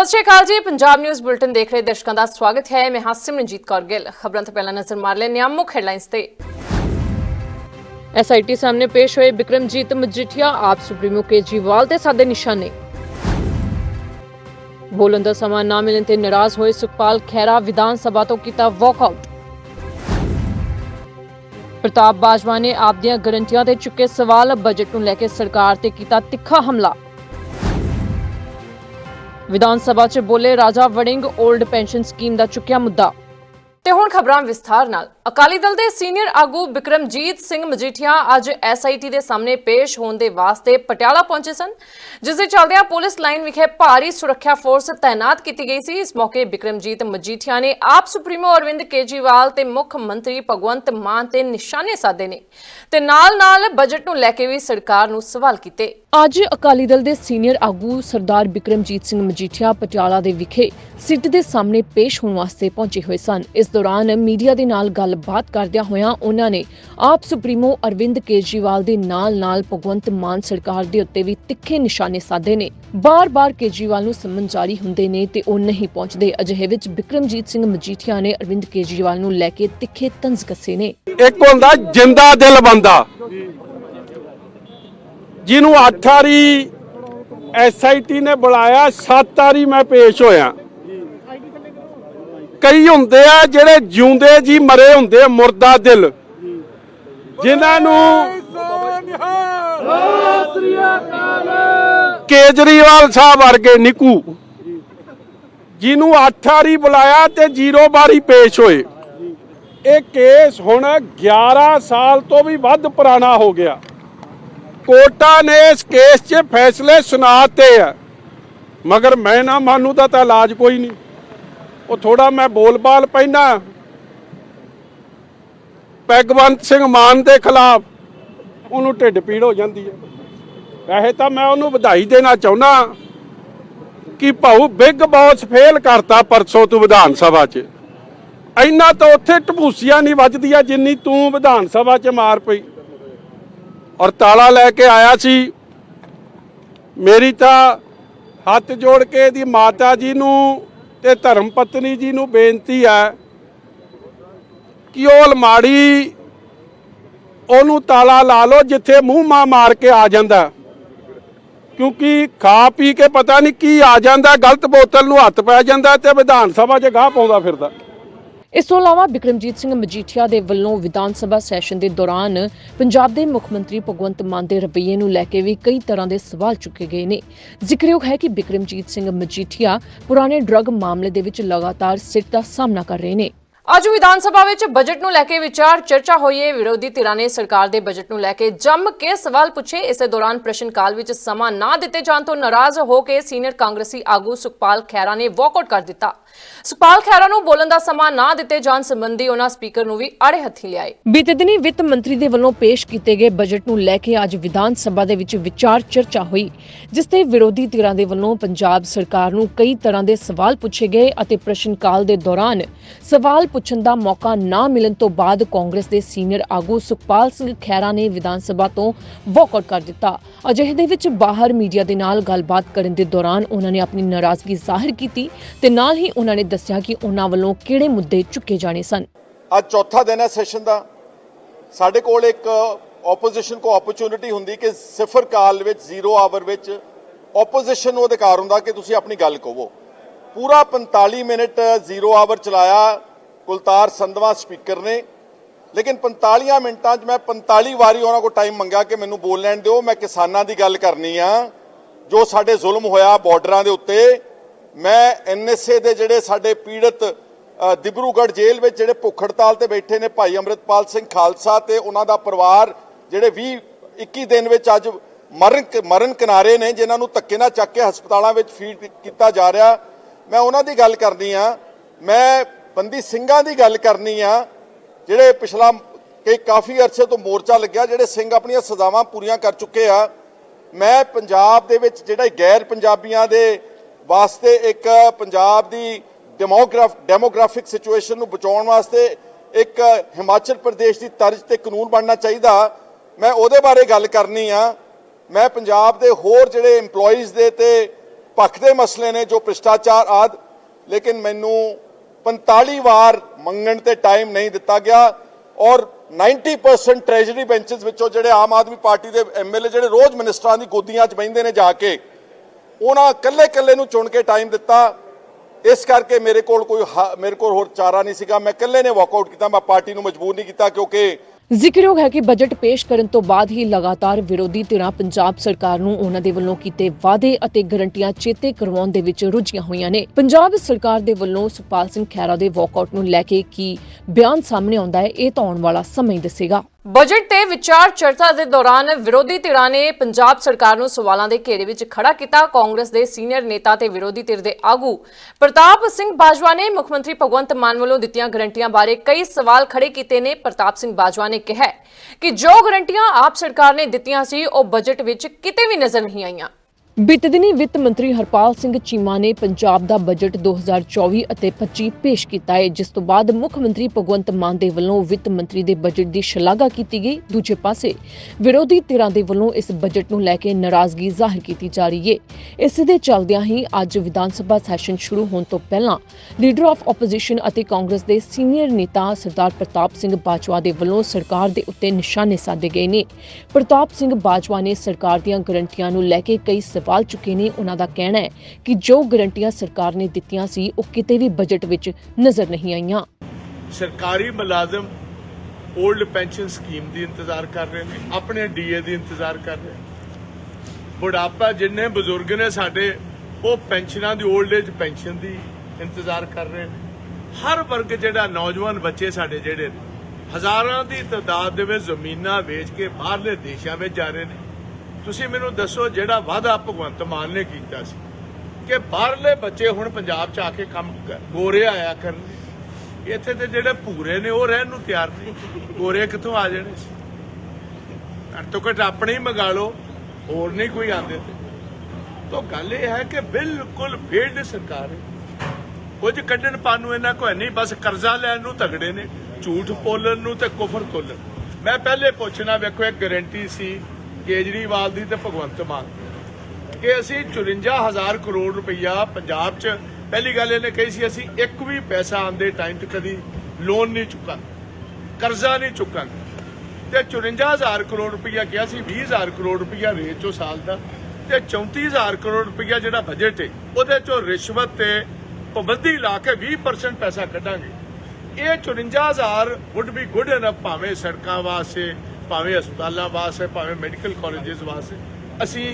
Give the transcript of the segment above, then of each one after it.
ਸਤਿ ਸ਼੍ਰੀ ਅਕਾਲ ਜੀ। Punjab news bulletin ਦੇਖ ਰਹੇ ਦਰਸ਼ਕਾਂ ਦਾ ਸਵਾਗਤ ਹੈ। ਮੈਂ ਹਾਂ ਸਿਮਰਨਜੀਤ ਕੌਰ ਗਿੱਲ। ਖਬਰਾਂ ਤੋਂ ਪਹਿਲਾਂ ਨਜ਼ਰ ਮਾਰ ਲੈਂਦੇ ਹਾਂ ਮੁੱਖ ਹੈਡਲਾਈਨਸ ਤੇ। ਐਸਆਈਟੀ ਸਾਹਮਣੇ ਪੇਸ਼ ਹੋਏ ਬਿਕਰਮਜੀਤ ਮਜੀਠੀਆ, ਆਪ ਸੁਪਰੀਮੋ ਕੇਜਰੀਵਾਲ ਤੇ ਸਾਦੇ ਨਿਸ਼ਾਨੇ। ਬੋਲਣ ਦਾ ਸਮਾਂ ਨਾ ਮਿਲਣ ਤੇ ਨਾਰਾਜ਼ ਹੋਏ ਸੁਖਪਾਲ ਖਹਿਰਾ ਵਿਧਾਨ ਸਭਾ ਤੋਂ ਕੀਤਾ ਵਾਕਆਊਟ ਪ੍ਰਤਾਪ ਬਾਜਵਾ ਨੇ ਆਪ ਦੀਆਂ ਗਰੰਟੀਆਂ ਤੇ ਚੁੱਕੇ ਸਵਾਲ ਬਜਟ ਨੂੰ ਲੈ ਕੇ ਸਰਕਾਰ ਤੇ ਕੀਤਾ ਤਿੱਖਾ ਹਮਲਾ। ਵਿਧਾਨ ਸਭਾ 'ਚ ਬੋਲੇ Raja Warring old pension scheme ਦਾ ਚੁੱਕਿਆ ਮੁੱਦਾ। ਤੇ ਹੁਣ ਖਬਰਾਂ ਵਿਸਥਾਰ ਨਾਲ। ਅਕਾਲੀ ਦਲ ਦੇ ਸੀਨੀਅਰ ਆਗੂ ਬਿਕਰਮਜੀਤ ਸਿੰਘ ਮਜੀਠੀਆ ਅੱਜ ਐਸਆਈਟੀ ਦੇ ਸਾਹਮਣੇ ਪੇਸ਼ ਹੋਣ ਦੇ ਵਾਸਤੇ ਪਟਿਆਲਾ ਪਹੁੰਚੇ ਸਨ, ਜਿਸ ਦੇ ਚੱਲਦਿਆਂ ਪੁਲਿਸ ਲਾਈਨ ਵਿਖੇ ਭਾਰੀ ਸੁਰੱਖਿਆ ਫੋਰਸ ਤਾਇਨਾਤ ਕੀਤੀ ਗਈ ਸੀ। ਇਸ ਮੌਕੇ ਬਿਕਰਮਜੀਤ ਮਜੀਠੀਆ ਨੇ ਆਪ ਸੁਪਰੀਮੋ ਅਰਵਿੰਦ ਕੇਜਰੀਵਾਲ ਤੇ ਮੁੱਖ ਮੰਤਰੀ ਭਗਵੰਤ ਮਾਨ ਤੇ ਨਿਸ਼ਾਨੇ ਸਾਧੇ ਨੇ ਤੇ ਨਾਲ-ਨਾਲ ਬਜਟ ਨੂੰ ਲੈ ਕੇ ਵੀ ਸਰਕਾਰ ਨੂੰ ਸਵਾਲ ਕੀਤੇ। ਅੱਜ ਅਕਾਲੀ ਦਲ ਦੇ ਸੀਨੀਅਰ ਆਗੂ ਸਰਦਾਰ ਬਿਕਰਮਜੀਤ ਸਿੰਘ ਮਜੀਠੀਆ ਪਟਿਆਲਾ ਦੇ ਵਿਖੇ ਸਿੱਟ ਦੇ ਸਾਹਮਣੇ ਪੇਸ਼ ਹੋਣ ਵਾਸਤੇ ਪਹੁੰਚੇ ਹੋਏ ਸਨ। ਇਸ ਦੌਰਾਨ ਮੀਡੀਆ ਦੇ ਨਾਲ ਗੱਲਬਾਤ ਕਰਦਿਆਂ ਹੋਇਆਂ ਉਹਨਾਂ ਨੇ ਆਪ ਸੁਪਰੀਮੋ ਅਰਵਿੰਦ ਕੇਜਰੀਵਾਲ ਦੇ ਨਾਲ-ਨਾਲ ਭਗਵੰਤ ਮਾਨ ਸਰਕਾਰ ਦੇ ਉੱਤੇ ਵੀ ਤਿੱਖੇ ਨਿਸ਼ਾਨੇ ਸਾਧੇ ਨੇ। ਬਾਰ-ਬਾਰ ਕੇਜਰੀਵਾਲ ਨੂੰ ਸੰਮਨ ਜਾਰੀ ਹੁੰਦੇ ਨੇ ਤੇ ਉਹ ਨਹੀਂ ਪਹੁੰਚਦੇ। ਅਜਿਹੇ ਵਿੱਚ ਬਿਕਰਮਜੀਤ ਸਿੰਘ ਮਜੀਠੀਆ ਨੇ ਅਰਵਿੰਦ ਕੇਜਰੀਵਾਲ ਨੂੰ ਲੈ ਕੇ ਤਿੱਖੇ ਤੰਜ਼ ਕੱਸੇ ਨੇ। ਇੱਕ ਹੁੰਦਾ ਜਿੰਦਾ ਦਿਲ ਬੰਦਾ। ਜਿਹਨੂੰ ਅੱਠ ਵਾਰੀ ਐਸਆਈਟੀ ਨੇ ਬੁਲਾਇਆ, ਸੱਤ ਵਾਰੀ ਮੈਂ ਪੇਸ਼ ਹੋਇਆ। ਕਈ ਹੁੰਦੇ ਆ ਜਿਹੜੇ ਜਿਉਂਦੇ ਜੀ ਮਰੇ ਹੁੰਦੇ ਮੁਰਦਾ ਦਿਲ। ਜਿਨ੍ਹਾਂ ਨੂੰ ਕੇਜਰੀਵਾਲ ਸਾਹਿਬ ਵਰਗੇ ਨਿਕੂ, ਜਿਹਨੂੰ ਅੱਠ ਵਾਰੀ ਬੁਲਾਇਆ ਤੇ ਜ਼ੀਰੋ ਵਾਰੀ ਪੇਸ਼ ਹੋਏ। ਇਹ ਕੇਸ ਹੁਣ 11 ਸਾਲ ਤੋਂ ਵੀ ਵੱਧ ਪੁਰਾਣਾ ਹੋ ਗਿਆ। ਕੋਰਟਾਂ ਨੇ ਇਸ ਕੇਸ 'ਚ ਫੈਸਲੇ ਸੁਣਾਤੇ ਆ। ਮਗਰ ਮੈਂ ਨਾ ਮਾਨੂੰ ਦਾ ਤਾਂ ਇਲਾਜ ਕੋਈ ਨਹੀਂ। ਉਹ ਥੋੜਾ ਮੈਂ ਬੋਲਬਾਲ ਪੈਣਾ ਪੈਗਵੰਤ ਸਿੰਘ ਮਾਨ ਦੇ ਖਿਲਾਫ ਉਹਨੂੰ ਢਿੱਡ ਪੀੜ ਹੋ ਜਾਂਦੀ ਹੈ। ਵੈਸੇ ਤਾਂ ਮੈਂ ਉਹਨੂੰ ਵਧਾਈ ਦੇਣਾ ਚਾਹੁੰਦਾ ਕਿ ਭਾਊ ਬਿੱਗ ਬੌਸ ਫੇਲ ਕਰਤਾ ਪਰਸੋਂ ਤੂੰ ਵਿਧਾਨ ਸਭਾ 'ਚ। ਇੰਨਾ ਤਾਂ ਉੱਥੇ ਢਬੂਸੀਆਂ ਨਹੀਂ ਵੱਜਦੀਆਂ ਜਿੰਨੀ ਤੂੰ ਵਿਧਾਨ ਸਭਾ 'ਚ ਮਾਰ ਪਈ। ਔਰ ਤਾਲਾ ਲੈ ਕੇ ਆਇਆ ਸੀ। ਮੇਰੀ ਤਾਂ ਹੱਥ ਜੋੜ ਕੇ ਇਹਦੀ ਮਾਤਾ ਜੀ ਨੂੰ ਤੇ ਧਰਮ ਪਤਨੀ ਜੀ ਨੂੰ ਬੇਨਤੀ ਹੈ ਕਿ ਉਹ ਅਲਮਾੜੀ ਉਹਨੂੰ ਤਾਲਾ ਲਾ ਲਓ ਜਿੱਥੇ ਮੂੰਹ ਮਾ ਮਾਰ ਕੇ ਆ ਜਾਂਦਾ। ਕਿਉਂਕਿ ਖਾ ਪੀ ਕੇ ਪਤਾ ਨਹੀਂ ਕੀ ਆ ਜਾਂਦਾ, ਗਲਤ ਬੋਤਲ ਨੂੰ ਹੱਥ ਪੈ ਜਾਂਦਾ ਤੇ ਵਿਧਾਨ ਸਭਾ 'ਚ ਗਾਹ ਪਾਉਂਦਾ ਫਿਰਦਾ। ਇਸ ਤੋਂ ਇਲਾਵਾ ਬਿਕਰਮਜੀਤ ਸਿੰਘ ਮਜੀਠੀਆ ਦੇ ਵੱਲੋਂ ਵਿਧਾਨ ਸਭਾ ਸੈਸ਼ਨ ਦੇ ਦੌਰਾਨ ਪੰਜਾਬ ਦੇ ਮੁੱਖ ਮੰਤਰੀ ਭਗਵੰਤ ਮਾਨ ਦੇ ਰਵੱਈਏ ਨੂੰ ਲੈ ਕੇ ਵੀ ਕਈ ਤਰ੍ਹਾਂ ਦੇ ਸਵਾਲ ਚੁੱਕੇ ਗਏ ਨੇ। ਜ਼ਿਕਰਯੋਗ ਹੈ ਕਿ ਬਿਕਰਮਜੀਤ ਸਿੰਘ ਮਜੀਠੀਆ ਪੁਰਾਣੇ ਡਰੱਗ ਮਾਮਲੇ ਦੇ ਵਿੱਚ ਲਗਾਤਾਰ ਸਿੱਟ ਦਾ ਸਾਹਮਣਾ ਕਰ ਰਹੇ ਨੇ। ਅੱਜ ਵਿਧਾਨ ਸਭਾ ਵਿੱਚ ਬਜਟ ਨੂੰ ਲੈ ਕੇ ਵਿਚਾਰ ਚਰਚਾ ਹੋਈ ਹੈ ਵਿਰੋਧੀ ਧਿਰਾਂ ਨੇ ਸਰਕਾਰ ਦੇ ਬਜਟ ਨੂੰ ਲੈ ਕੇ ਜੰਮ ਕੇ ਸਵਾਲ ਪੁੱਛੇ। ਇਸੇ ਦੌਰਾਨ ਪ੍ਰਸ਼ਨ ਕਾਲ ਵਿੱਚ ਸਮਾਂ ਨਾ ਦਿੱਤੇ ਜਾਣ ਤੋਂ ਨਾਰਾਜ਼ ਹੋ ਕੇ ਸੀਨੀਅਰ ਕਾਂਗਰਸੀ ਆਗੂ ਸੁਖਪਾਲ ਖਹਿਰਾ ਨੇ ਵਾਕਆਊਟ ਕਰ ਦਿੱਤਾ। ਸੁਖਪਾਲ ਖਹਿਰਾ ਨੂੰ ਬੋਲਣ ਦਾ ਸਮਾਂ ਨਾ ਦਿੱਤੇ ਜਾਣ ਸੰਬੰਧੀ ਉਹਨਾਂ ਸਪੀਕਰ ਨੂੰ ਵੀ ਆੜੇ ਹੱਥੀ ਲਿਆਏ। ਬੀਤੇ ਦਿਨੀ ਵਿੱਤ ਮੰਤਰੀ ਦੇ ਵੱਲੋਂ ਪੇਸ਼ ਕੀਤੇ ਗਏ ਬਜਟ ਨੂੰ ਲੈ ਕੇ ਅੱਜ ਵਿਧਾਨ ਸਭਾ ਦੇ ਵਿੱਚ ਵਿਚਾਰ ਚਰਚਾ ਹੋਈ, ਜਿਸ ਤੇ ਵਿਰੋਧੀ ਧਿਰਾਂ ਦੇ ਵੱਲੋਂ ਪੰਜਾਬ ਸਰਕਾਰ ਨੂੰ ਕਈ ਤਰ੍ਹਾਂ ਦੇ ਸਵਾਲ ਪੁੱਛੇ ਗਏ ਅਤੇ ਪ੍ਰਸ਼ਨ ਕਾਲ ਦੇ ਦੌਰਾਨ ਸਵਾਲ ਪੁੱਛਣ ਦਾ ਮੌਕਾ ਨਾ ਮਿਲਣ ਤੋਂ ਬਾਅਦ ਕਾਂਗਰਸ ਦੇ ਸੀਨੀਅਰ ਆਗੂ ਸੁਖਪਾਲ ਸਿੰਘ ਖਹਿਰਾ ਨੇ ਵਿਧਾਨ ਸਭਾ ਤੋਂ ਵਾਕਆਊਟ ਕਰ ਦਿੱਤਾ। ਅਜਿਹੇ ਦੇ ਵਿੱਚ ਬਾਹਰ ਮੀਡੀਆ ਦੇ ਨਾਲ ਗੱਲਬਾਤ ਕਰਨ ਦੇ ਦੌਰਾਨ ਉਹਨਾਂ ਨੇ ਆਪਣੀ ਨਾਰਾਜ਼ਗੀ ਜ਼ਾਹਿਰ ਕੀਤੀ ਤੇ ਨਾਲ ਹੀ ਉਹਨਾਂ ਉਹਨਾਂ ਨੇ ਦੱਸਿਆ ਕਿ ਉਹਨਾਂ ਵੱਲੋਂ ਕਿਹੜੇ ਮੁੱਦੇ ਚੁੱਕੇ ਜਾਣੇ ਸਨ। ਅੱਜ ਚੌਥਾ ਦਿਨ ਹੈ ਸੈਸ਼ਨ ਦਾ। ਸਾਡੇ ਕੋਲ ਇੱਕ ਆਪੋਜੀਸ਼ਨ ਕੋ ਓਪਰਚ्युनिटी ਹੁੰਦੀ ਕਿ ਸਿਫਰ ਕਾਲ ਵਿੱਚ ਜ਼ੀਰੋ ਆਵਰ ਵਿੱਚ ਆਪੋਜੀਸ਼ਨ ਨੂੰ ਅਧਿਕਾਰ ਹੁੰਦਾ ਕਿ ਤੁਸੀਂ ਆਪਣੀ ਗੱਲ ਕਹੋ। ਪੂਰਾ 45 ਮਿੰਟ ਜ਼ੀਰੋ ਆਵਰ ਚਲਾਇਆ ਕੁਲਤਾਰ ਸੰਧਵਾ ਸਪੀਕਰ ਨੇ। ਲੇਕਿਨ 45 ਮਿੰਟਾਂ 'ਚ ਮੈਂ 45 ਵਾਰੀ ਉਹਨਾਂ ਕੋ ਟਾਈਮ ਮੰਗਿਆ ਕਿ ਮੈਨੂੰ ਬੋਲ ਲੈਣ ਦਿਓ, ਮੈਂ ਕਿਸਾਨਾਂ ਦੀ ਗੱਲ ਕਰਨੀ ਆ। ਜੋ ਸਾਡੇ ਜ਼ੁਲਮ ਹੋਇਆ ਬਾਰਡਰਾਂ ਦੇ ਉੱਤੇ ਮੈਂ ਐਨਐਸਏ ਦੇ ਜਿਹੜੇ ਸਾਡੇ ਪੀੜਤ ਅ, ਦਿਬਰੂਗੜ੍ਹ ਜੇਲ੍ਹ ਵਿੱਚ ਜਿਹੜੇ ਭੁੱਖ ਹੜਤਾਲ ਤੇ ਬੈਠੇ ਨੇ ਭਾਈ ਅੰਮ੍ਰਿਤਪਾਲ ਸਿੰਘ ਖਾਲਸਾ ਤੇ ਉਹਨਾਂ ਦਾ ਪਰਿਵਾਰ ਜਿਹੜੇ 20 21 ਦਿਨ ਵਿੱਚ ਅੱਜ ਮਰਨ ਮਰਨ ਕਿਨਾਰੇ ਨੇ ਜਿਨ੍ਹਾਂ ਨੂੰ ਧੱਕੇ ਨਾਲ ਚੱਕ ਕੇ ਹਸਪਤਾਲਾਂ ਵਿੱਚ ਫੀਡ ਕੀਤਾ ਜਾ ਰਿਹਾ। ਮੈਂ ਉਹਨਾਂ ਦੀ ਗੱਲ ਕਰਨੀ ਆ। ਮੈਂ ਬੰਦੀ ਸਿੰਘਾਂ ਦੀ ਗੱਲ ਕਰਨੀ ਆ ਜਿਹੜੇ ਪਿਛਲਾ ਕਈ ਕਾਫੀ ਅਰਸੇ ਤੋਂ ਮੋਰਚਾ ਲੱਗਿਆ ਜਿਹੜੇ ਸਿੰਘ ਆਪਣੀਆਂ ਸਜ਼ਾਵਾਂ ਪੂਰੀਆਂ ਕਰ ਚੁੱਕੇ ਆ। ਮੈਂ ਪੰਜਾਬ ਦੇ ਵਿੱਚ ਜਿਹੜਾ ਗੈਰ ਪੰਜਾਬੀਆਂ ਦੇ ਵਾਸਤੇ ਇੱਕ ਪੰਜਾਬ ਦੀ ਡੈਮੋਗ੍ਰਾਫ, ਡੈਮੋਗ੍ਰਾਫਿਕ ਸਿਚੁਏਸ਼ਨ ਨੂੰ ਬਚਾਉਣ ਵਾਸਤੇ ਇੱਕ ਹਿਮਾਚਲ ਪ੍ਰਦੇਸ਼ ਦੀ ਤਰਜ਼ ਤੇ ਕਾਨੂੰਨ ਬਣਨਾ ਚਾਹੀਦਾ। ਮੈਂ ਉਹਦੇ ਬਾਰੇ ਗੱਲ ਕਰਨੀ ਆ। ਮੈਂ ਪੰਜਾਬ ਦੇ ਹੋਰ ਜਿਹੜੇ EMPLOYEES ਦੇ ਤੇ ਪੱਖ ਦੇ ਮਸਲੇ ਨੇ, ਜੋ ਭ੍ਰਿਸ਼ਟਾਚਾਰ ਆਦ, ਲੇਕਿਨ ਮੈਨੂੰ 45 ਵਾਰ ਮੰਗਣ ਤੇ ਟਾਈਮ ਨਹੀਂ ਦਿੱਤਾ ਗਿਆ ਔਰ 90% ਟ੍ਰੈਜਰੀ ਬੈਂਚਸ ਵਿੱਚੋਂ ਜਿਹੜੇ ਆਮ ਆਦਮੀ ਪਾਰਟੀ ਦੇ ਐਮਐਲਏ ਜਿਹੜੇ ਰੋਜ਼ ਮਿਨਿਸਟਰਾਂ ਦੀ ਗੋਦੀਆਂ 'ਚ ਬਹਿੰਦੇ ਨੇ ਜਾ ਕੇ ਉਹਨਾਂ ਕੱਲੇ ਕੱਲੇ ਨੂੰ ਚੁਣ ਕੇ ਟਾਈਮ ਦਿੱਤਾ। ਇਸ ਕਰਕੇ ਮੇਰੇ ਕੋਲ ਕੋਈ ਮੇਰੇ ਕੋਲ ਹੋਰ ਚਾਰਾ ਨਹੀਂ ਸੀਗਾ। ਮੈਂ ਇਕੱਲੇ ਨੇ ਵਾਕਆਊਟ ਕੀਤਾ, ਮੈਂ ਪਾਰਟੀ ਨੂੰ ਮਜਬੂਰ ਨਹੀਂ ਕੀਤਾ ਕਿਉਂਕਿ ਜ਼ਿਕਰਯੋਗ ਹੈ ਕਿ ਬਜਟ ਪੇਸ਼ ਕਰਨ ਤੋਂ ਬਾਅਦ ਹੀ ਲਗਾਤਾਰ ਵਿਰੋਧੀ ਧਿਰਾਂ ਪੰਜਾਬ ਸਰਕਾਰ ਨੂੰ ਉਹਨਾਂ ਦੇ ਵੱਲੋਂ ਕੀਤੇ ਵਾਅਦੇ ਅਤੇ ਗਰੰਟੀਆਂ ਚੇਤੇ ਕਰਵਾਉਣ ਦੇ ਵਿੱਚ ਰੁੱਝੀਆਂ ਹੋਈਆਂ ਨੇ। ਪੰਜਾਬ ਸਰਕਾਰ ਦੇ ਵੱਲੋਂ ਸੁਪਾਲ ਸਿੰਘ ਖਹਿਰਾ ਦੇ ਵਾਕਆਊਟ ਨੂੰ ਲੈ ਕੇ ਕੀ ਬਿਆਨ ਸਾਹਮਣੇ ਆਉਂਦਾ ਹੈ, ਇਹ ਤਾਂ ਆਉਣ ਵਾਲਾ ਸਮਾਂ ਹੀ ਦੱਸੇਗਾ। ਬਜਟ ਤੇ ਵਿਚਾਰ ਚਰਚਾ ਦੇ ਦੌਰਾਨ ਵਿਰੋਧੀ ਧਿਰਾਂ ਨੇ ਪੰਜਾਬ ਸਰਕਾਰ ਨੂੰ ਸਵਾਲਾਂ ਦੇ ਘੇਰੇ ਵਿੱਚ ਖੜਾ ਕੀਤਾ। ਕਾਂਗਰਸ ਦੇ ਸੀਨੀਅਰ ਨੇਤਾ ਤੇ ਵਿਰੋਧੀ ਧਿਰ ਦੇ ਆਗੂ ਪ੍ਰਤਾਪ ਸਿੰਘ ਬਾਜਵਾ ਨੇ ਮੁੱਖ ਮੰਤਰੀ ਭਗਵੰਤ ਮਾਨ ਵੱਲੋਂ ਦਿੱਤੀਆਂ ਗਰੰਟੀਆਂ ਬਾਰੇ ਕਈ ਸਵਾਲ ਖੜੇ ਕੀਤੇ ਨੇ। ਪ੍ਰਤਾਪ ਸਿੰਘ ਬਾਜਵਾ ਨੇ ਕਿਹਾ ਕਿ ਜੋ ਗਰੰਟੀਆਂ ਆਪ ਸਰਕਾਰ ਨੇ ਦਿੱਤੀਆਂ ਸੀ, ਉਹ ਬਜਟ ਵਿੱਚ ਕਿਤੇ ਵੀ ਨਜ਼ਰ ਨਹੀਂ ਆਈਆਂ। ਬੀਤੇ ਦਿਨੀ ਵਿੱਤ ਮੰਤਰੀ ਹਰਪਾਲ ਸਿੰਘ ਚੀਮਾ ਨੇ ਪੰਜਾਬ ਦਾ ਬਜਟ 2024 ਅਤੇ 25 ਪੇਸ਼ ਕੀਤਾ ਹੈ ਜਿਸ ਤੋਂ ਬਾਅਦ ਮੁੱਖ ਮੰਤਰੀ ਭਗਵੰਤ ਮਾਨ ਦੇ ਵੱਲੋਂ ਵਿੱਤ ਮੰਤਰੀ ਦੇ ਬਜਟ ਦੀ ਸ਼ਲਾਘਾ ਕੀਤੀ ਗਈ। ਦੂਜੇ ਪਾਸੇ, ਵਿਰੋਧੀ ਧਿਰਾਂ ਦੇ ਵੱਲੋਂ ਇਸ ਬਜਟ ਨੂੰ ਲੈ ਕੇ ਨਾਰਾਜ਼ਗੀ ਜ਼ਾਹਿਰ ਕੀਤੀ ਜਾ ਰਹੀ ਹੈ ਇਸ ਦੇ ਚੱਲਦਿਆਂ ਹੀ ਅੱਜ ਵਿਧਾਨ ਸਭਾ ਸੈਸ਼ਨ ਸ਼ੁਰੂ ਹੋਣ ਤੋਂ ਪਹਿਲਾਂ ਲੀਡਰ ਆਫ ਆਪੋਜੀਸ਼ਨ ਅਤੇ ਕਾਂਗਰਸ ਦੇ ਸੀਨੀਅਰ ਨੇਤਾ ਸਰਦਾਰ ਪ੍ਰਤਾਪ ਸਿੰਘ ਬਾਜਵਾ ਦੇ ਵੱਲੋਂ ਸਰਕਾਰ ਦੇ ਉੱਤੇ ਨਿਸ਼ਾਨੇ ਸਾਧੇ ਗਏ ਨੇ। ਪ੍ਰਤਾਪ ਸਿੰਘ ਬਾਜਵਾ ਨੇ ਸਰਕਾਰ ਦੀਆਂ ਗਰੰਟੀਆਂ ਨੂੰ ਲੈ ਕੇ ਕਈ ਸਵਾਲ ਚੁੱਕੇ ਨੇ, ਉਹਨਾਂ ਦਾ ਕਹਿਣਾ ਹੈ ਕਿ ਜੋ ਗਰੰਟੀਆਂ ਸਰਕਾਰ ਨੇ ਦਿੱਤੀਆਂ ਸੀ, ਉਹ ਕਿਤੇ ਵੀ ਬਜਟ ਵਿੱਚ ਨਜ਼ਰ ਨਹੀਂ ਆਈਆਂ। ਸਰਕਾਰੀ ਮੁਲਾਜ਼ਮ 올ਡ ਪੈਨਸ਼ਨ ਸਕੀਮ ਦੀ ਇੰਤਜ਼ਾਰ ਕਰ ਰਹੇ ਨੇ, ਆਪਣੇ ਡੀਏ ਦੀ ਇੰਤਜ਼ਾਰ ਕਰ ਰਹੇ ਬੁਢਾਪਾ ਜਿੰਨੇ ਬਜ਼ੁਰਗ ਨੇ ਸਾਡੇ, ਉਹ ਪੈਨਸ਼ਨਾਂ ਦੀ 올ਡ ਏਜ ਪੈਨਸ਼ਨ ਦੀ ਇੰਤਜ਼ਾਰ ਕਰ ਰਹੇ ਨੇ। ਹਰ ਵਰਗ ਜਿਹੜਾ ਨੌਜਵਾਨ ਬੱਚੇ ਸਾਡੇ ਜਿਹੜੇ ਨੇ, ਹਜ਼ਾਰਾਂ ਦੀ ਤਾਦਾਦ ਦੇ ਵਿੱਚ ਜ਼ਮੀਨਾਂ ਵੇਚ ਕੇ ਬਾਹਰਲੇ ਦੇਸ਼ਾਂ ਵਿੱਚ ਜਾ ਰਹੇ ਨੇ। ਤੁਸੀਂ ਮੈਨੂੰ ਦੱਸੋ ਜਿਹੜਾ ਵਾਅਦਾ ਭਗਵੰਤ ਮਾਨ ਨੇ ਕੀਤਾ ਸੀ ਕਿ ਬਾਹਰਲੇ ਬੱਚੇ ਹੁਣ ਪੰਜਾਬ 'ਚ ਆ ਕੇ ਕੰਮ ਕ- ਗੋਰੇ ਆਇਆ ਕਰਨਗੇ। ਇੱਥੇ ਤੇ ਜਿਹੜੇ ਭੂਰੇ ਨੇ ਉਹ ਰਹਿਣ ਨੂੰ ਤਿਆਰ ਨਹੀਂ ਗੋਰੇ ਕਿੱਥੋਂ ਆ ਜਾਣੇ ਸੀ? ਘੱਟ ਤੋਂ ਘੱਟ ਆਪਣੇ ਹੀ ਮੰਗਾ ਲਓ, ਹੋਰ ਨਹੀਂ ਕੋਈ ਆਂਦੇ ਤੇ। ਤਾਂ ਗੱਲ ਇਹ ਹੈ ਕਿ ਬਿਲਕੁਲ ਫੇਲਡ ਸਰਕਾਰ ਹੈ। ਕੁਝ ਕੱਢਣ ਪਾਣ ਨੂੰ ਇਹਨਾਂ ਕੋਈ ਨਹੀਂ, ਬਸ ਕਰਜ਼ਾ ਲੈਣ ਨੂੰ ਤਗੜੇ ਨੇ, ਝੂਠ ਬੋਲਣ ਨੂੰ ਤੇ ਕੁਫਰ ਤੋਲਣ ਮੈਂ ਪਹਿਲੇ ਪੁੱਛਣਾ, ਵੇਖੋ ਇੱਕ ਗਾਰੰਟੀ ਸੀ ਕੇਜਰੀਵਾਲ ਦੀ ਤੇ ਭਗਵੰਤ ਮਾਨ ਦੀ। ਕਿ ਅਸੀਂ 54000 ਕਰੋੜ ਰੁਪਈਆ ਪੰਜਾਬ 'ਚ, ਪਹਿਲੀ ਗੱਲ ਇਹਨੇ ਕਹੀ ਸੀ, ਅਸੀਂ ਇੱਕ ਵੀ ਪੈਸਾ ਆਂਦੇ ਟਾਈਮ 'ਚ ਕਦੀ ਲੋਨ ਨਹੀਂ ਚੁੱਕਾਂਗੇ, ਕਰਜ਼ਾ ਨਹੀਂ ਚੁੱਕਾਂਗੇ। ਤੇ 54000 ਕਰੋੜ ਰੁਪਈਆ ਕਿਹਾ ਸੀ 20000 ਕਰੋੜ ਰੁਪਈਆ ਰੇਟ ਚੋਂ ਸਾਲ ਦਾ, ਤੇ 34000 ਕਰੋੜ ਰੁਪਈਆ ਜਿਹੜਾ ਬਜਟ ਹੈ ਉਹਦੇ ਚੋਂ ਰਿਸ਼ਵਤ ਤੇ ਪਾਬੰਦੀ ਲਾ ਕੇ 20% ਪੈਸਾ ਕੱਢਾਂਗੇ। ਇਹ 54000 would be good enough ਭਾਵੇਂ ਸੜਕਾਂ ਵਾਸਤੇ ਭਾਵੇਂ ਹਸਪਤਾਲਾਂ ਵਾਸਤੇ, ਭਾਵੇਂ ਮੈਡੀਕਲ ਕਾਲਜਸ ਵਾਸਤੇ, ਅਸੀਂ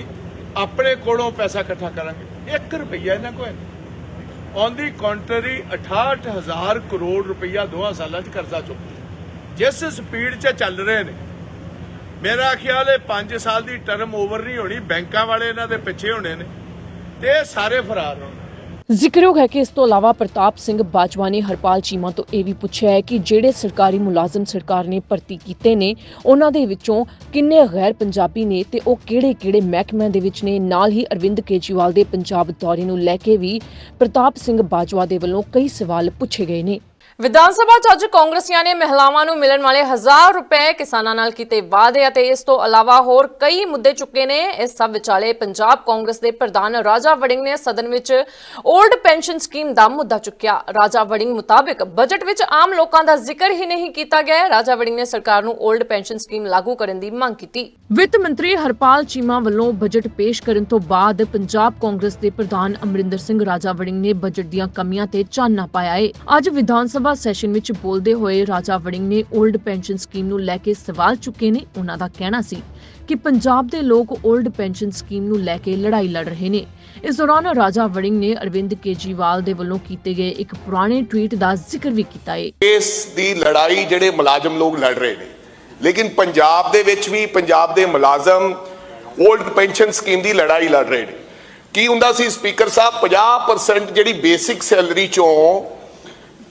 ਆਪਣੇ ਕੋਲੋਂ ਪੈਸਾ ਇਕੱਠਾ ਕਰਾਂਗੇ। 1 ਰੁਪਈਆ ਇਹਨਾਂ ਕੋਲ ਔਨ ਦੀ ਕੰਟਰੀ 68000 ਕਰੋੜ ਰੁਪਈਆ ਦੋਹਾਂ ਸਾਲਾਂ 'ਚ ਕਰਜ਼ਾ ਚੁੱਕ ਜਿਸ ਸਪੀਡ 'ਚ ਚੱਲ ਰਹੇ ਨੇ, ਮੇਰਾ ਖਿਆਲ ਹੈ 5 ਸਾਲ ਦੀ ਟਰਮ ਓਵਰ ਨਹੀਂ ਹੋਣੀ, ਬੈਂਕਾਂ ਵਾਲੇ ਇਹਨਾਂ ਦੇ ਪਿੱਛੇ ਹੋਣੇ ਨੇ ਤੇ ਸਾਰੇ ਫਰਾਰ ਹੋਣ। ਜ਼ਿਕਰਯੋਗ ਹੈ ਕਿ ਇਸ ਤੋਂ ਇਲਾਵਾ ਪ੍ਰਤਾਪ ਸਿੰਘ ਬਾਜਵਾ ਨੇ ਹਰਪਾਲ ਚੀਮਾ ਤੋਂ ਇਹ ਵੀ ਪੁੱਛਿਆ ਹੈ ਕਿ ਜਿਹੜੇ ਸਰਕਾਰੀ ਮੁਲਾਜ਼ਮ ਸਰਕਾਰ ਨੇ ਭਰਤੀ ਕੀਤੇ ਨੇ, ਉਹਨਾਂ ਦੇ ਵਿੱਚੋਂ ਕਿੰਨੇ ਗੈਰ ਪੰਜਾਬੀ ਨੇ ਤੇ ਉਹ ਕਿਹੜੇ-ਕਿਹੜੇ ਮਹਿਕਮਿਆਂ ਦੇ ਵਿੱਚ ਨੇ? ਨਾਲ ਹੀ ਅਰਵਿੰਦ ਕੇਜਰੀਵਾਲ ਦੇ ਪੰਜਾਬ ਦੌਰੇ ਨੂੰ ਲੈ ਕੇ ਵੀ ਪ੍ਰਤਾਪ ਸਿੰਘ ਬਾਜਵਾ ਦੇ ਵੱਲੋਂ ਕਈ ਸਵਾਲ ਪੁੱਛੇ ਗਏ ਨੇ। ਵਿਧਾਨ ਸਭਾ 'ਚ ਅੱਜ ਕਾਂਗਰਸੀਆਂ ਨੇ ਮਹਿਲਾਵਾਂ ਨੂੰ ਮਿਲਣ ਵਾਲੇ ਹਜ਼ਾਰ ਰੁਪਏ ਕਿਸਾਨਾਂ ਨਾਲ ਕੀਤੇ ਵਾਅਦੇ ਅਤੇ ਇਸ ਤੋਂ ਇਲਾਵਾ ਹੋਰ ਕਈ ਮੁੱਦੇ ਚੁੱਕੇ ਨੇ। ਇਸ ਸਭ ਵਿਚਾਲੇ ਪੰਜਾਬ ਕਾਂਗਰਸ ਦੇ ਪ੍ਰਧਾਨ ਰਾਜਾ ਵੜਿੰਗ ਨੇ ਸਦਨ ਵਿੱਚ 올ਡ ਪੈਨਸ਼ਨ ਸਕੀਮ ਦਾ ਮੁੱਦਾ ਚੁੱਕਿਆ। ਰਾਜਾ ਵੜਿੰਗ ਮੁਤਾਬਕ ਬਜਟ ਵਿੱਚ ਆਮ ਲੋਕਾਂ ਦਾ ਜ਼ਿਕਰ ਹੀ ਨਹੀਂ ਕੀਤਾ ਗਿਆ। ਰਾਜਾ ਵੜਿੰਗ ਨੇ ਸਰਕਾਰ ਨੂੰ 올ਡ ਪੈਨਸ਼ਨ ਸਕੀਮ ਲਾਗੂ ਕਰਨ ਦੀ ਮੰਗ ਕੀਤੀ। ਵਿੱਤ ਮੰਤਰੀ ਹਰਪਾਲ ਚੀਮਾ ਵੱਲੋਂ ਬਜਟ ਪੇਸ਼ ਕਰਨ ਤੋਂ ਬਾਅਦ ਪੰਜਾਬ ਕਾਂਗਰਸ ਦੇ ਪ੍ਰਧਾਨ ਅਮਰਿੰਦਰ ਸਿੰਘ ਰਾਜਾ ਵੜਿੰਗ ਨੇ ਬਜਟ ਦੀਆਂ ਕਮੀਆਂ ਤੇ ਚਾਨਣਾ ਪਾਇਆ ਹੈ ਅੱਜ ਵਿਧਾਨ ਸਭਾ ਸਭਾ ਸੈਸ਼ਨ ਵਿੱਚ ਬੋਲਦੇ ਹੋਏ ਰਾਜਾ ਵੜਿੰਗ ਨੇ 올ਡ ਪੈਨਸ਼ਨ ਸਕੀਮ ਨੂੰ ਲੈ ਕੇ ਸਵਾਲ ਚੁੱਕੇ ਨੇ, ਉਹਨਾਂ ਦਾ ਕਹਿਣਾ ਸੀ ਕਿ ਪੰਜਾਬ ਦੇ ਲੋਕ 올ਡ ਪੈਨਸ਼ਨ ਸਕੀਮ ਨੂੰ ਲੈ ਕੇ ਲੜਾਈ ਲੜ ਰਹੇ ਨੇ। ਇਸ ਦੌਰਾਨ ਰਾਜਾ ਵੜਿੰਗ ਨੇ ਅਰਵਿੰਦ ਕੇਜੀਵਾਲ ਦੇ ਵੱਲੋਂ ਕੀਤੇ ਗਏ ਇੱਕ ਪੁਰਾਣੇ ਟਵੀਟ ਦਾ ਜ਼ਿਕਰ ਵੀ ਕੀਤਾ ਏ। ਇਸ ਦੀ ਲੜਾਈ ਜਿਹੜੇ ਮੁਲਾਜ਼ਮ ਲੋਕ ਲੜ ਰਹੇ ਨੇ, ਲੇਕਿਨ ਪੰਜਾਬ ਦੇ ਵਿੱਚ ਵੀ ਪੰਜਾਬ ਦੇ ਮੁਲਾਜ਼ਮ 올ਡ ਪੈਨਸ਼ਨ ਸਕੀਮ ਦੀ ਲੜਾਈ ਲੜ ਰਹੇ ਨੇ। ਕੀ ਹੁੰਦਾ ਸੀ, ਸਪੀਕਰ ਸਾਹਿਬ 50% ਜਿਹੜੀ ਬੇਸਿਕ ਸੈਲਰੀ ਚੋਂ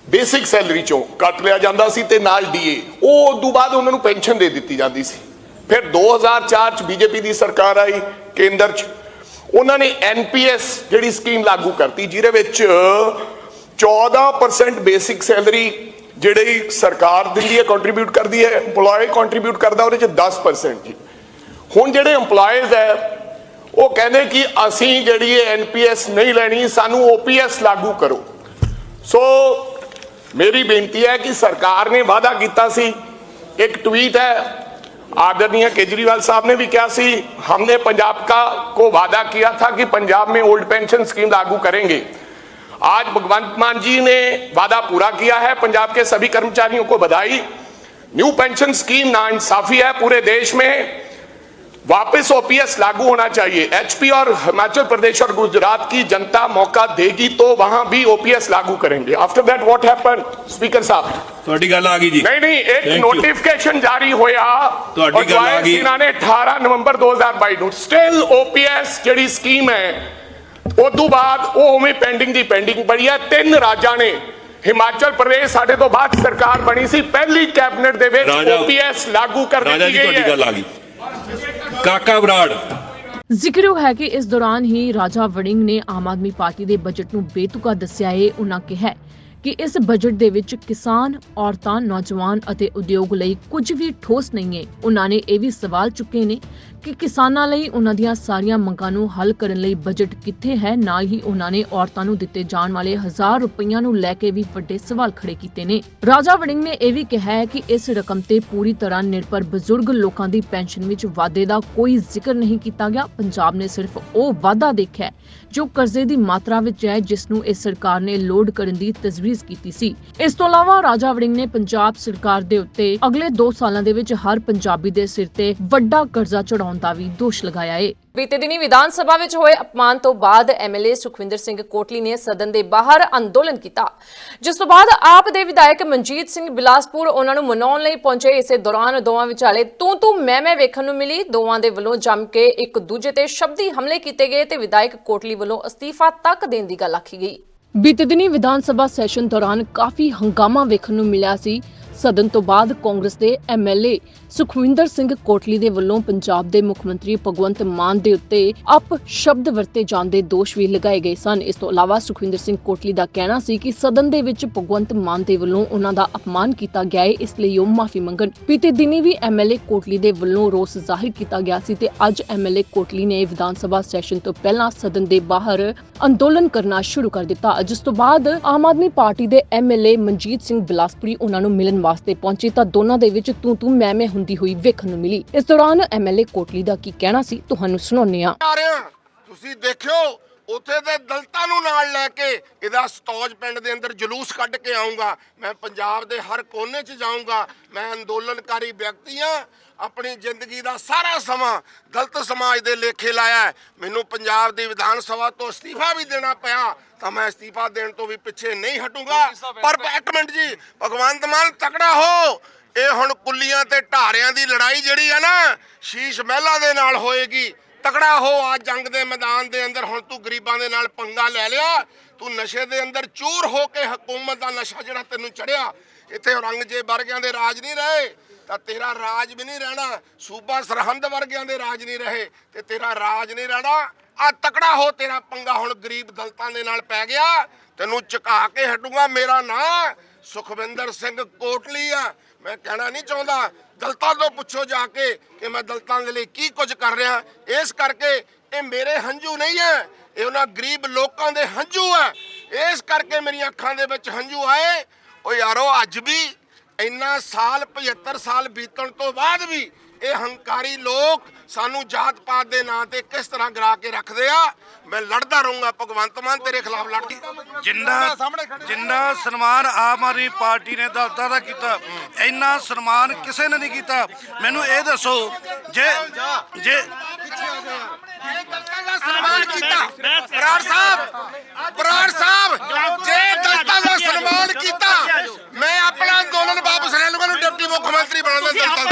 ਬੇਸਿਕ ਸੈਲਰੀ ਚੋਂ ਕੱਟ ਲਿਆ ਜਾਂਦਾ ਸੀ ਤੇ ਨਾਲ ਡੀਏ। ਉਹ ਉਸ ਤੋਂ ਬਾਅਦ ਉਹਨਾਂ ਨੂੰ ਪੈਨਸ਼ਨ ਦੇ ਦਿੱਤੀ ਜਾਂਦੀ ਸੀ। ਫਿਰ 2004 ਚ ਬੀਜੇਪੀ ਦੀ ਸਰਕਾਰ ਆਈ, ਕੇਂਦਰ ਚ। ਉਹਨਾਂ ਨੇ ਐਨਪੀਐਸ ਜਿਹੜੀ ਸਕੀਮ ਲਾਗੂ ਕਰਤੀ, ਜਿਹਦੇ ਵਿੱਚ 14% ਬੇਸਿਕ ਸੈਲਰੀ ਜਿਹੜੀ ਸਰਕਾਰ ਦਿੰਦੀ ਹੈ ਕੰਟਰੀਬਿਊਟ ਕਰਦੀ ਹੈ EMPLOYE ਕੰਟਰੀਬਿਊਟ ਕਰਦਾ, ਉਹਦੇ ਚ 10% ਜੀ। ਹੁਣ ਜਿਹੜੇ EMPLOYEES ਹੈ, ਉਹ ਕਹਿੰਦੇ ਕਿ ਅਸੀਂ ਜਿਹੜੀ ਇਹ ਐਨਪੀਐਸ ਨਹੀਂ ਲੈਣੀ, ਸਾਨੂੰ ਓਪੀਐਸ ਲਾਗੂ ਕਰੋ। ਸੋ ਮੇਰੀ ਬੇਨਤੀ ਹੈ ਕਿ ਸਰਕਾਰ ਨੇ ਵਾਅਦਾ ਕੀਤਾ ਸੀ ਇੱਕ ਟਵੀਟ है आदरणीय केजरीवाल साहब ने भी क्या सी हमने पंजाब का को वादा किया था कि पंजाब में ओल्ड पेंशन स्कीम लागू करेंगे आज भगवंत मान जी ने वादा पूरा किया है पंजाब के सभी कर्मचारियों को बधाई न्यू पेंशन स्कीम ना इंसाफी है पूरे देश में वापस ओपीएस लागू होना चाहिए एचपी और हिमाचल प्रदेश और गुजरात की जनता मौका देगी तो वहां भी ओपीएस लागू करेंगे after that what happen speaker साहब ਤੁਹਾਡੀ ਗੱਲ ਆ ਗਈ ਜੀ ਨਹੀਂ ਨਹੀਂ ਇੱਕ Thank you. ਨੋਟੀਫਿਕੇਸ਼ਨ ਜਾਰੀ ਹੋਇਆ ਤੁਹਾਡੀ ਔਰ ਗੱਲ ਆ ਜਵਾਹਰ ਗਈ। ਸਿਨਹਾ ਨੇ 18 ਨਵੰਬਰ 2022 ਨੂੰ ਸਟਿਲ ਓਪੀਐਸ ਜਿਹੜੀ ਸਕੀਮ ਹੈ ਉਦੋਂ ਬਾਅਦ ਉਹ ਉਵੇਂ ਪੈਂਡਿੰਗ ਦੀ ਪੈਂਡਿੰਗ ਪਈ ਹੈ ਤਿੰਨ ਰਾਜਾਂ ਨੇ ਹਿਮਾਚਲ ਪ੍ਰਦੇਸ਼ ਸਾਡੇ ਤੋਂ ਬਾਅਦ ਸਰਕਾਰ ਬਣੀ ਸੀ ਪਹਿਲੀ ਕੈਬਨਿਟ ਦੇ ਵਿੱਚ ਰਾਜਾ- ਓਪੀਐਸ ਲਾਗੂ ਕਰ ਰਾਜਾ ਦਿੱਤੀ ਜੀ ਗਈ ਤੁਹਾਡੀ ਗੱਲ ਹੈ ਆ ਗਈ ਕਾਕਾ ਬਰਾੜ। ਜ਼ਿਕਰਯੋਗ ਹੈ ਕਿ ਇਸ ਦੌਰਾਨ ਹੀ ਰਾਜਾ ਵੜਿੰਗ ਨੇ ਆਮ ਆਦਮੀ ਪਾਰਟੀ ਦੇ ਬਜਟ ਨੂੰ ਬੇਤੁਕਾ ਦੱਸਿਆ ਹੈ ਉਹਨਾਂ ਕਿਹਾ ਕਿ ਇਸ ਬਜਟ ਦੇ ਵਿੱਚ ਕਿਸਾਨ, ਔਰਤਾਂ, ਨੌਜਵਾਨ ਅਤੇ ਉਦਯੋਗ ਲਈ ਕੁਝ ਵੀ ਠੋਸ ਨਹੀਂ ਹੈ ਉਹਨਾਂ ਨੇ ਇਹ ਵੀ ਸਵਾਲ ਚੁੱਕੇ ਨੇ ਕਿ ਕਿਸਾਨਾਂ ਲਈ ਉਹਨਾਂ ਦੀਆਂ ਸਾਰੀਆਂ ਮੰਗਾਂ ਨੂੰ ਹੱਲ ਕਰਨ ਲਈ ਬਜਟ ਕਿੱਥੇ ਹੈ, ਨਾਲ ਹੀ ਉਹਨਾਂ ਨੇ ਔਰਤਾਂ ਨੂੰ ਦਿੱਤੇ ਜਾਣ ਵਾਲੇ ਹਜ਼ਾਰ ਰੁਪਈਆ ਨੂੰ ਲੈ ਕੇ ਵੀ ਵੱਡੇ ਸਵਾਲ ਖੜੇ ਕੀਤੇ ਨੇ। ਰਾਜਾ ਵੜਿੰਗ ਨੇ ਇਹ ਵੀ ਕਿਹਾ ਹੈ ਕਿ ਇਸ ਰਕਮ ਤੇ ਪੂਰੀ ਤਰ੍ਹਾਂ ਨਿਰਭਰ ਬਜ਼ੁਰਗ ਲੋਕਾਂ ਦੀ ਪੈਨਸ਼ਨ ਵਿੱਚ ਵਾਧੇ ਦਾ ਕੋਈ ਜ਼ਿਕਰ ਨਹੀਂ ਕੀਤਾ ਗਿਆ। ਪੰਜਾਬ ਨੇ ਸਿਰਫ ਉਹ ਵਾਧਾ ਦੇਖਿਆ ਜੋ ਕਰਜ਼ੇ ਦੀ ਮਾਤਰਾ ਵਿੱਚ ਹੈ, ਜਿਸ ਨੂੰ ਇਸ ਸਰਕਾਰ ਨੇ ਲੋਡ ਕਰਨ ਦੀ ਤਜਵੀਜ਼ ਕੀਤੀ ਸੀ। ਇਸ ਤੋਂ ਇਲਾਵਾ ਰਾਜਾ ਵੜਿੰਗ ਨੇ ਪੰਜਾਬ ਸਰਕਾਰ ਦੇ ਉੱਤੇ ਅਗਲੇ 2 ਸਾਲਾਂ ਦੇ ਵਿੱਚ ਹਰ ਪੰਜਾਬੀ ਦੇ ਸਿਰ ਤੇ ਵੱਡਾ ਕਰਜ਼ਾ ਚੜਾਉਣ ਦਾ ਵੀ ਦੋਸ਼ ਲਗਾਇਆ ਹੈ ਬੀਤੇ ਦਿਨੀ ਵਿਧਾਨ ਸਭਾ ਵਿੱਚ ਹੋਏ ਅਪਮਾਨ ਤੋਂ ਬਾਅਦ ਐਮਐਲਏ ਸੁਖਵਿੰਦਰ ਸਿੰਘ ਕੋਟਲੀ ਨੇ ਸਦਨ ਦੇ ਬਾਹਰ ਅੰਦੋਲਨ ਕੀਤਾ ਜਿਸ ਤੋਂ ਬਾਅਦ ਆਪ ਦੇ ਵਿਧਾਇਕ ਮਨਜੀਤ ਸਿੰਘ ਬਿਲਾਸਪੁਰ ਉਹਨਾਂ ਨੂੰ ਮਨਾਉਣ ਲਈ ਪਹੁੰਚੇ। ਇਸੇ ਦੌਰਾਨ ਦੋਵਾਂ ਵਿਚਾਲੇ ਤੂੰ ਤੂੰ ਮੈਂ ਮੈਂ ਵੇਖਣ ਨੂੰ ਮਿਲੀ। ਦੋਵਾਂ ਦੇ ਵੱਲੋਂ ਜੰਮ ਕੇ ਇੱਕ ਦੂਜੇ ਤੇ ਸ਼ਬਦੀ ਹਮਲੇ ਕੀਤੇ ਗਏ ਤੇ ਵਿਧਾਇਕ ਕੋਟਲੀ ਵੱਲੋਂ ਅਸਤੀਫਾ ਤੱਕ ਦੇਣ ਦੀ ਗੱਲ ਆਖੀ ਗਈ। ਬੀਤੇ ਦਿਨੀ ਵਿਧਾਨ ਸਭਾ ਸੈਸ਼ਨ ਦੌਰਾਨ ਕਾਫੀ ਹੰਗਾਮਾ ਵੇਖਣ ਨੂੰ ਮਿਲਿਆ ਸੀ। ਸਦਨ ਤੋਂ ਬਾਅਦ ਕਾਂਗਰਸ ਦੇ ਐਮਐਲਏ ਸੁਖਵਿੰਦਰ ਸਿੰਘ ਕੋਟਲੀ ਦੇ ਵੱਲੋਂ ਪੰਜਾਬ ਦੇ ਮੁੱਖ ਮੰਤਰੀ ਭਗਵੰਤ ਮਾਨ ਦੇ ਉੱਤੇ ਅਪ ਸ਼ਬਦ ਵਰਤੇ ਜਾਣ ਦੇ ਦੋਸ਼ ਵੀ ਲਗਾਏ ਗਏ ਸਨ। ਇਸ ਤੋਂ ਇਲਾਵਾ ਸੁਖਵਿੰਦਰ ਸਿੰਘ ਕੋਟਲੀ ਦਾ ਕਹਿਣਾ ਸੀ ਕਿ ਸਦਨ ਦੇ ਵਿੱਚ ਭਗਵੰਤ ਮਾਨ ਦੇ ਵੱਲੋਂ ਉਹਨਾਂ ਦਾ ਅਪਮਾਨ ਕੀਤਾ ਗਿਆ ਹੈ ਇਸ ਲਈ ਉਹ ਮਾਫੀ ਮੰਗਣ। ਬੀਤੇ ਦਿਨੀ ਵੀ ਐਮਐਲਏ ਕੋਟਲੀ ਦੇ ਵੱਲੋਂ ਰੋਸ ਜ਼ਾਹਿਰ ਕੀਤਾ ਗਿਆ ਸੀ ਤੇ ਅੱਜ ਐਮਐਲਏ ਕੋਟਲੀ ਨੇ ਵਿਧਾਨ ਸਭਾ ਸੈਸ਼ਨ ਤੋਂ ਪਹਿਲਾਂ ਸਦਨ ਦੇ ਬਾਹਰ ਅੰਦੋਲਨ ਕਰਨਾ ਸ਼ੁਰੂ ਕਰ ਦਿੱਤਾ। ਜਿਸ ਤੋਂ ਬਾਅਦ ਆਮ ਆਦਮੀ ਪਾਰਟੀ ਦੇ ਐਮਐਲਏ ਮਨਜੀਤ ਸਿੰਘ ਬਿਲਾਸਪੁਰੀ ਉਹਨਾਂ ਨੂੰ ਮਿਲਣ ਵਾਸਤੇ ਪਹੁੰਚੇ ਤਾਂ ਦੋਨਾਂ ਦੇ ਵਿੱਚ ਤੂੰ ਤੂੰ ਮੈਂ ਮੈਂ ਹੁੰਦੀ ਹੋਈ ਵੇਖਣ ਨੂੰ ਮਿਲੀ। ਇਸ ਦੌਰਾਨ ਐਮਐਲਏ ਕੋਟਲੀ ਦਾ ਕੀ ਕਹਿਣਾ ਸੀ ਤੁਹਾਨੂੰ ਸੁਣਾਉਂਦੇ ਹਾਂ। ਆ ਤੁਸੀਂ ਦੇਖਿਓ, ਉੱਥੇ ਦੇ ਦਲਤਾਂ ਨੂੰ ਨਾਲ ਲੈ ਕੇ ਇਹਦਾ ਸਤੌਜ ਪਿੰਡ ਦੇ ਅੰਦਰ ਜਲੂਸ ਕੱਢ ਕੇ ਆਉਂਗਾ ਮੈਂ ਪੰਜਾਬ ਦੇ ਹਰ ਕੋਨੇ 'ਚ ਜਾਊਂਗਾ। ਮੈਂ ਅੰਦੋਲਨਕਾਰੀ ਵਿਅਕਤੀ ਹਾਂ। ਆਪਣੀ ਜ਼ਿੰਦਗੀ ਦਾ ਸਾਰਾ ਸਮਾਂ ਦਲਤ ਸਮਾਜ ਦੇ ਲੇਖੇ ਲਾਇਆ। ਮੈਨੂੰ ਪੰਜਾਬ ਦੀ ਵਿਧਾਨ ਸਭਾ ਤੋਂ ਅਸਤੀਫਾ ਵੀ ਦੇਣਾ ਪਿਆ ਤਾਂ ਮੈਂ ਅਸਤੀਫਾ ਦੇਣ ਤੋਂ ਵੀ ਪਿੱਛੇ ਨਹੀਂ ਹਟੂੰਗਾ। ਪਰ ਇੱਕ ਮਿੰਟ ਜੀ ਭਗਵੰਤ ਮਾਨ ਤਕੜਾ ਹੋ। ਇਹ ਹੁਣ ਕੁੱਲੀਆਂ ਤੇ ਢਾਰਿਆਂ ਦੀ ਲੜਾਈ ਜਿਹੜੀ ਹੈ ਨਾ ਸ਼ੀਸ਼ ਮਹਿਲਾ ਦੇ ਨਾਲ ਹੋਏਗੀ। ਤਕੜਾ ਹੋ ਆ ਜੰਗ ਦੇ ਮੈਦਾਨ ਦੇ ਅੰਦਰ ਹੁਣ ਤੂੰ ਗਰੀਬਾਂ ਦੇ ਨਾਲ ਪੰਗਾ ਲੈ ਲਿਆ। ਤੂੰ ਨਸ਼ੇ ਦੇ ਅੰਦਰ ਚੂਰ ਹੋ ਕੇ ਹਕੂਮਤ ਦਾ ਨਸ਼ਾ ਜਿਹੜਾ ਤੈਨੂੰ ਚੜਿਆ ਇੱਥੇ ਔਰੰਗਜ਼ੇਬ ਵਰਗਿਆਂ ਦੇ ਰਾਜ ਨਹੀਂ ਰਹੇ। ਤਾਂ ਤੇਰਾ ਰਾਜ ਵੀ ਨਹੀਂ ਰਹਿਣਾ। ਸੂਬਾ ਸਰਹੰਦ ਵਰਗਿਆਂ ਦੇ ਰਾਜ ਨਹੀਂ ਰਹੇ, ਤੇ ਤੇਰਾ ਰਾਜ ਨਹੀਂ ਰਹਿਣਾ। ਆ ਤਕੜਾ ਹੋ ਤੇਰਾ ਪੰਗਾ, ਹੁਣ ਗਰੀਬ ਦਲਤਾਂ ਦੇ ਨਾਲ ਪੈ ਗਿਆ। ਤੈਨੂੰ ਝੁਕਾ ਕੇ ਹਟੂਗਾ ਮੇਰਾ ਨਾਂ। ਸੁਖਵਿੰਦਰ ਸਿੰਘ ਕੋਟਲੀ ਆ। ਮੈਂ ਕਹਿਣਾ ਨਹੀਂ ਚਾਹੁੰਦਾ। ਦਲਤਾਂ ਤੋਂ ਪੁੱਛੋ ਜਾ ਕੇ ਕਿ ਮੈਂ ਦਲਤਾਂ ਦੇ ਲਈ ਕੀ ਕੁਝ ਕਰ ਰਿਹਾ। ਇਸ ਕਰਕੇ ਇਹ ਮੇਰੇ ਹੰਝੂ ਨਹੀਂ ਹੈ ਇਹ ਉਹਨਾਂ ਗਰੀਬ ਲੋਕਾਂ ਦੇ ਹੰਝੂ ਹੈ ਇਸ ਕਰਕੇ ਮੇਰੀਆਂ ਅੱਖਾਂ ਦੇ ਵਿੱਚ ਹੰਝੂ ਆਏ। ਓ ਯਾਰੋ, ਅੱਜ ਵੀ ਇੰਨਾ ਸਾਲ 75 ਸਾਲ ਬੀਤਣ ਤੋਂ ਬਾਅਦ ਵੀ ਇਹ ਹੰਕਾਰੀ ਲੋਕ ਸਾਨੂੰ ਜਾਤ ਪਾਤ ਦੇ ਨਾਂ ਤੇ ਕਿਸ ਤਰ੍ਹਾਂ ਗਰਾ ਕੇ ਰੱਖਦੇ ਆ? ਮੈਂ ਲੜਦਾ ਰਹੂੰਗਾ ਭਗਵੰਤ ਮਾਨ ਤੇਰੇ ਖਿਲਾਫ ਲੜ ਜਿੰਨਾ ਜਿੰਨਾ ਸਨਮਾਨ ਆਮ ਆਦਮੀ ਪਾਰਟੀ ਨੇ ਦਲਤਾਂ ਦਾ ਕੀਤਾ ਇੰਨਾ ਸਨਮਾਨ ਕਿਸੇ ਨੇ ਨਹੀਂ ਕੀਤਾ। ਮੈਨੂੰ ਇਹ ਦੱਸੋ ਜੇ ਜੇ ਸਨਮਾਨ ਕੀਤਾ। ਬਰਾੜ ਸਾਹਿਬ ਬਰਾੜ ਸਾਹਿਬ ਜੇ ਦਲਤਾਂ ਦਾ ਸਨਮਾਨ ਕੀਤਾ ਮੈਂ ਆਪਣਾ ਅੰਦੋਲਨ ਵਾਪਸ ਲੈ ਲੂੰਗਾ ਨੂੰ ਡਿਪਟੀ ਮੁੱਖ ਮੰਤਰੀ ਦਲਤਾਂ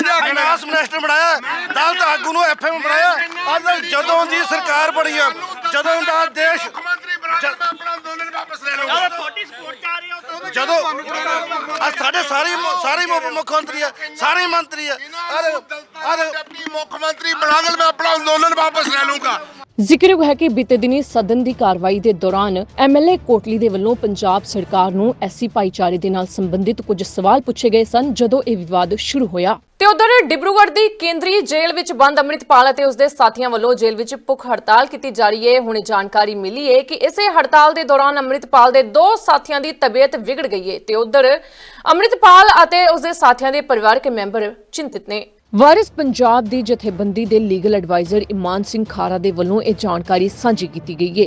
ਦਾ ਫਾਈਨਾਂਸ ਮਿਨਿਸਟਰ ਬਣਾਇਆ ਦਲਤ ਆਗੂ ਨੂੰ ਐਫਐਮ ਬਣਾਇਆ। ਅੱਜ ਜਦੋਂ ਦੀ ਸਰਕਾਰ ਬਣੀ ਆ ਜਦੋਂ ਦਾ ਦੇਸ਼ ਮੁੱਖ ਮੰਤਰੀ ਬਣਾ ਕੇ ਮੈਂ ਆਪਣਾ ਅੰਦੋਲਨ ਵਾਪਸ ਲੈ ਲੂੰਗਾ ਜਦੋਂ ਆ ਸਾਡੇ ਸਾਰੇ ਸਾਰੇ ਮੁੱਖ ਮੁੱਖ ਮੰਤਰੀ ਆ ਸਾਰੇ ਮੰਤਰੀ ਆ। ਅਰੇ ਅਰੇ। ਡਿਪਟੀ ਮੁੱਖ ਮੰਤਰੀ ਬਣਾ ਕੇ ਮੈਂ ਆਪਣਾ ਅੰਦੋਲਨ ਵਾਪਸ ਲੈ ਲੂੰਗਾ ਜ਼ਿਕਰਯੋਗ ਹੈ ਕਿ ਬੀਤੇ ਦਿਨੀ ਸਦਨ ਦੀ ਕਾਰਵਾਈ ਦੇ ਦੌਰਾਨ ਐਮਐਲਏ ਕੋਟਲੀ ਦੇ ਵੱਲੋਂ ਪੰਜਾਬ ਸਰਕਾਰ ਨੂੰ ਐਸੀ ਭਾਈਚਾਰੇ ਦੇ ਨਾਲ ਸੰਬੰਧਿਤ ਕੁਝ ਸਵਾਲ ਪੁੱਛੇ ਗਏ ਸਨ ਜਦੋਂ ਇਹ ਵਿਵਾਦ ਸ਼ੁਰੂ ਹੋਇਆ। ਤੇ ਉਧਰ ਡਿਬਰੂਗੜ੍ਹ ਦੀ ਕੇਂਦਰੀ ਜੇਲ੍ਹ ਵਿੱਚ ਬੰਦ ਅੰਮ੍ਰਿਤਪਾਲ ਅਤੇ ਉਸਦੇ ਸਾਥੀਆਂ ਵੱਲੋਂ ਜੇਲ੍ਹ ਵਿੱਚ ਭੁੱਖ ਹੜਤਾਲ ਕੀਤੀ ਜਾ ਰਹੀ ਹੈ। ਹੁਣ ਜਾਣਕਾਰੀ ਮਿਲੀ ਹੈ ਕਿ ਇਸੇ ਹੜਤਾਲ ਦੇ ਦੌਰਾਨ ਅੰਮ੍ਰਿਤਪਾਲ ਦੇ ਦੋ ਸਾਥੀਆਂ ਦੀ ਤਬੀਅਤ ਵਿਗੜ ਗਈ ਹੈ ਤੇ ਉਧਰ ਅੰਮ੍ਰਿਤਪਾਲ ਅਤੇ ਉਸਦੇ ਸਾਥੀਆਂ ਦੇ ਪਰਿਵਾਰਕ ਮੈਂਬਰ ਚਿੰਤਿਤ ਨੇ। ਵਾਰਿਸ ਪੰਜਾਬ ਦੀ ਜਥੇਬੰਦੀ ਦੇ ਲੀਗਲ ਐਡਵਾਈਜ਼ਰ ਇਮਾਨ ਸਿੰਘ ਖਾਰਾ ਦੇ ਵੱਲੋਂ ਇਹ ਜਾਣਕਾਰੀ ਸਾਂਝੀ ਕੀਤੀ ਗਈ ਹੈ।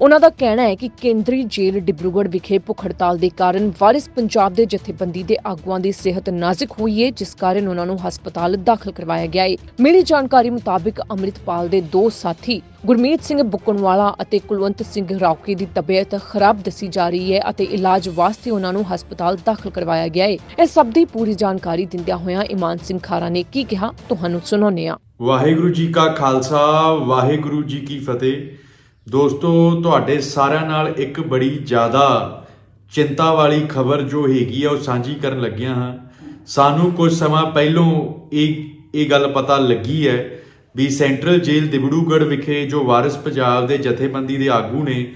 ਉਹਨਾਂ ਦਾ ਕਹਿਣਾ ਹੈ ਕਿ ਕੇਂਦਰੀ ਜੇਲ੍ਹ ਡਿਬਰੂਗੜ੍ਹ ਵਿਖੇ ਭੁੱਖ ਹੜਤਾਲ ਦੇ ਕਾਰਨ ਵਾਰਿਸ ਪੰਜਾਬ ਦੇ ਜਥੇਬੰਦੀ ਦੇ ਆਗੂਆਂ ਦੀ ਸਿਹਤ ਨਾਜ਼ੁਕ ਹੋਈ ਹੈ ਜਿਸ ਕਾਰਨ ਉਹਨਾਂ ਨੂੰ ਹਸਪਤਾਲ ਦਾਖਲ ਕਰਵਾਇਆ ਗਿਆ ਹੈ ਮਿਲੀ ਜਾਣਕਾਰੀ ਮੁਤਾਬਿਕ ਅੰਮ੍ਰਿਤਪਾਲ ਦੇ ਦੋ ਸਾਥੀ, ਗੁਰਮੀਤ ਸਿੰਘ ਬੁੱਕਣਵਾਲਾ ਅਤੇ ਕੁਲਵੰਤ ਸਿੰਘ ਰੌਕੀ ਦੀ ਤਬੀਅਤ ਖਰਾਬ ਦੱਸੀ ਜਾ ਰਹੀ ਹੈ ਅਤੇ ਇਲਾਜ ਵਾਸਤੇ ਉਹਨਾਂ ਨੂੰ ਹਸਪਤਾਲ ਦਾਖਲ ਕਰਵਾਇਆ ਗਿਆ ਹੈ ਇਹ ਸਭ ਦੀ ਪੂਰੀ ਜਾਣਕਾਰੀ ਦਿੰਦਿਆਂ ਹੋਇਆਂ ਇਮਾਨ ਸਿੰਘ ਖਾਰਾ ਨੇ ਕੀ ਕਿਹਾ, ਤੁਹਾਨੂੰ ਸੁਣਾਉਂਦੇ ਆ ਵਾਹਿਗੁਰੂ ਜੀ ਕਾ ਖਾਲਸਾ, ਵਾਹਿਗੁਰੂ ਜੀ ਕੀ ਫਤਿਹ। ਦੋਸਤੋ, ਤੁਹਾਡੇ ਸਾਰਿਆਂ ਨਾਲ ਇੱਕ ਬੜੀ ਜ਼ਿਆਦਾ ਚਿੰਤਾ ਵਾਲੀ ਖਬਰ ਜੋ ਹੈਗੀ ਆ, ਉਹ ਸਾਂਝੀ ਕਰਨ ਲੱਗਿਆ ਹਾਂ। ਸਾਨੂੰ ਕੁਝ ਸਮਾਂ ਪਹਿਲੋਂ ਇਹ ਇਹ ਗੱਲ ਪਤਾ ਲੱਗੀ ਹੈ ਵੀ ਸੈਂਟਰਲ ਜੇਲ੍ਹ ਦਿਬੜੂਗੜ੍ਹ ਵਿਖੇ ਜੋ ਵਾਰਿਸ ਪੰਜਾਬ ਦੇ ਜਥੇਬੰਦੀ ਦੇ ਆਗੂ ਨੇ,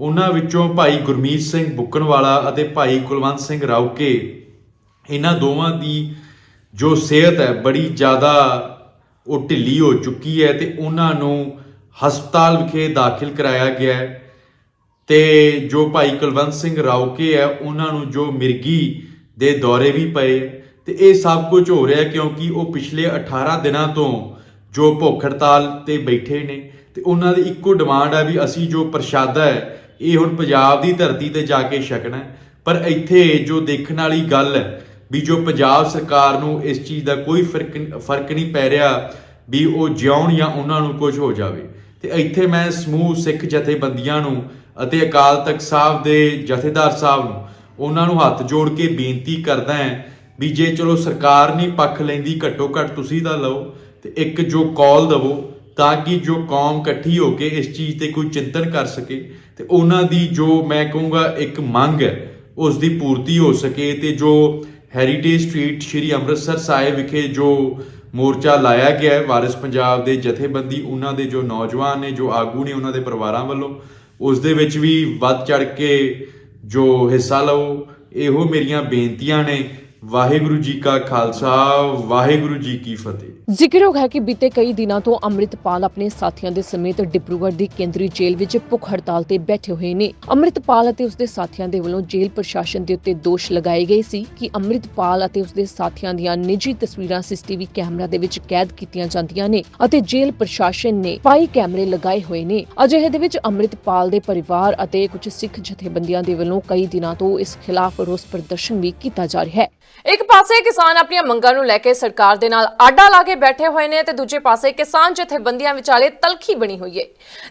ਉਹਨਾਂ ਵਿੱਚੋਂ ਭਾਈ ਗੁਰਮੀਤ ਸਿੰਘ ਬੁੱਕਣਵਾਲਾ ਅਤੇ ਭਾਈ ਕੁਲਵੰਤ ਸਿੰਘ ਰਾਉਕੇ ਇਹਨਾਂ ਦੋਵਾਂ ਦੀ ਜੋ ਸਿਹਤ ਹੈ, ਬੜੀ ਜ਼ਿਆਦਾ ਉਹ ਢਿੱਲੀ ਹੋ ਚੁੱਕੀ ਹੈ ਤੇ ਉਹਨਾਂ ਨੂੰ ਹਸਪਤਾਲ ਵਿਖੇ ਦਾਖਲ ਕਰਾਇਆ ਗਿਆ ਹੈ। ਤੇ ਜੋ ਭਾਈ ਕੁਲਵੰਤ ਸਿੰਘ ਰਾਉਕੇ ਹੈ, ਉਹਨਾਂ ਨੂੰ ਜੋ ਮਿਰਗੀ ਦੇ ਦੌਰੇ ਵੀ ਪਏ। ਤੇ ਇਹ ਸਭ ਕੁਝ ਹੋ ਰਿਹਾ ਕਿਉਂਕਿ ਉਹ ਪਿਛਲੇ 18 ਦਿਨਾਂ ਤੋਂ ਜੋ ਭੁੱਖ ਹੜਤਾਲ ਤੇ ਬੈਠੇ ਨੇ। ਤੇ ਉਹਨਾਂ ਦੀ ਇੱਕੋ ਡਿਮਾਂਡ ਹੈ ਵੀ ਅਸੀਂ ਜੋ ਪ੍ਰਸ਼ਾਦਾ ਹੈ, ਇਹ ਹੁਣ ਪੰਜਾਬ ਦੀ ਧਰਤੀ ਤੇ ਜਾ ਕੇ ਛਕਣਾ ਪਰ ਇੱਥੇ ਜੋ ਦੇਖਣ ਵਾਲੀ ਗੱਲ ਹੈ ਵੀ ਜੋ ਪੰਜਾਬ ਸਰਕਾਰ ਨੂੰ ਇਸ ਚੀਜ਼ ਦਾ ਕੋਈ ਫ਼ਰਕ ਫ਼ਰਕ ਨਹੀਂ ਪੈ ਰਿਹਾ ਵੀ ਉਹ ਜਿਉਣ ਜਾਂ ਉਹਨਾਂ ਨੂੰ ਕੁਝ ਹੋ ਜਾਵੇ। ਤੇ ਇੱਥੇ ਮੈਂ ਸਮੂਹ ਸਿੱਖ ਜਥੇਬੰਦੀਆਂ ਨੂੰ ਅਤੇ ਅਕਾਲ ਤਖਤ ਸਾਹਿਬ ਦੇ ਜਥੇਦਾਰ ਸਾਹਿਬ ਨੂੰ ਉਹਨਾਂ ਨੂੰ ਹੱਥ ਜੋੜ ਕੇ ਬੇਨਤੀ ਕਰਦਾ ਹਾਂ ਵੀ ਜੇ ਚਲੋ ਸਰਕਾਰ ਨਹੀਂ ਪੱਖ ਲੈਂਦੀ ਘੱਟੋ ਘੱਟ ਤੁਸੀਂ ਤਾਂ ਲਓ ਤੇ ਇੱਕ ਜੋ ਕਾਲ ਦਵੋ ਤਾਂ ਕਿ ਜੋ ਕੌਮ ਇਕੱਠੀ ਹੋ ਕੇ ਇਸ ਚੀਜ਼ ਤੇ ਕੋਈ ਚਿੰਤਨ ਕਰ ਸਕੇ ਤੇ ਉਹਨਾਂ ਦੀ ਜੋ ਮੈਂ ਕਹੂੰਗਾ ਇੱਕ ਮੰਗ ਹੈ, ਉਸ ਦੀ ਪੂਰਤੀ ਹੋ ਸਕੇ ਤੇ ਜੋ ਹੈਰੀਟੇਜ ਸਟਰੀਟ ਸ਼੍ਰੀ ਅੰਮ੍ਰਿਤਸਰ ਸਾਹਿਬ ਵਿਖੇ ਜੋ ਮੋਰਚਾ ਲਾਇਆ ਗਿਆ ਹੈ। ਵਾਰਿਸ ਪੰਜਾਬ ਦੇ ਜਥੇਬੰਦੀ, ਉਹਨਾਂ ਦੇ ਜੋ ਨੌਜਵਾਨ ਨੇ, ਜੋ ਆਗੂ ਨੇ ਉਹਨਾਂ ਦੇ ਪਰਿਵਾਰਾਂ ਵੱਲੋਂ, ਉਸ ਦੇ ਵਿੱਚ ਵੀ ਵੱਧ ਚੜ ਕੇ ਜੋ ਹਿੱਸਾ ਲਓ, ਇਹੋ ਮੇਰੀਆਂ ਬੇਨਤੀਆਂ ਨੇ। ਵਾਹਿਗੁਰੂ ਜੀ ਕਾ ਖਾਲਸਾ, ਵਾਹਿਗੁਰੂ ਜੀ ਕੀ ਫਤਿਹ। ਜ਼ਿਕਰਯੋਗ ਹੈ ਕਿ ਬੀਤੇ ਕਈ ਦਿਨਾਂ ਤੋਂ ਅੰਮ੍ਰਿਤਪਾਲ ਆਪਣੇ ਸਾਥੀਆਂ ਦੇ ਸਮੇਤ ਡਿਬਰੂਗੜ੍ਹ ਦੀ ਕੇਂਦਰੀ ਜੇਲ੍ਹ ਵਿੱਚ ਭੁੱਖ ਹੜਤਾਲ ਤੇ ਬੈਠੇ ਹੋਏ ਨੇ। ਅੰਮ੍ਰਿਤਪਾਲ ਅਤੇ ਉਸਦੇ ਸਾਥੀਆਂ ਦੇ ਵੱਲੋਂ ਜੇਲ੍ਹ ਪ੍ਰਸ਼ਾਸਨ ਦੇ ਉੱਤੇ ਦੋਸ਼ ਲਗਾਏ ਗਏ ਸੀ ਕਿ ਅੰਮ੍ਰਿਤਪਾਲ ਅਤੇ ਉਸਦੇ ਸਾਥੀਆਂ ਦੀਆਂ ਨਿੱਜੀ ਤਸਵੀਰਾਂ ਸੀਸੀਟੀਵੀ ਕੈਮਰਾ ਦੇ ਵਿੱਚ ਕੈਦ ਕੀਤੀਆਂ ਜਾਂਦੀਆਂ ਨੇ ਅਤੇ ਜੇਲ੍ਹ ਪ੍ਰਸ਼ਾਸਨ ਨੇ ਪਾਈ ਕੈਮਰੇ ਲਗਾਏ ਹੋਏ ਨੇ। ਅਜਿਹੇ ਦੇ ਵਿੱਚ ਅੰਮ੍ਰਿਤਪਾਲ ਦੇ ਪਰਿਵਾਰ ਅਤੇ ਕੁਝ ਸਿੱਖ ਜਥੇਬੰਦੀਆਂ ਦੇ ਵੱਲੋਂ ਕਈ ਦਿਨਾਂ ਤੋਂ ਇਸ ਖਿਲਾਫ ਰੋਸ ਪ੍ਰਦਰਸ਼ਨ ਵੀ ਕੀਤਾ ਜਾ ਰਿਹਾ ਹੈ। ਇੱਕ ਪਾਸੇ ਕਿਸਾਨ ਆਪਣੀਆਂ ਮੰਗਾਂ ਨੂੰ ਲੈ ਕੇ ਸਰਕਾਰ ਦੇ ਨਾਲ ਆਡਾ ਲਾ ਕੇ ਬੈਠੇ ਹੋਏ ਨੇ ਤੇ ਦੂਜੇ ਪਾਸੇ ਕਿਸਾਨ ਜਥੇਬੰਦੀਆਂ ਵਿਚਾਲੇ ਤਲਖੀ ਬਣੀ ਹੋਈ ਹੈ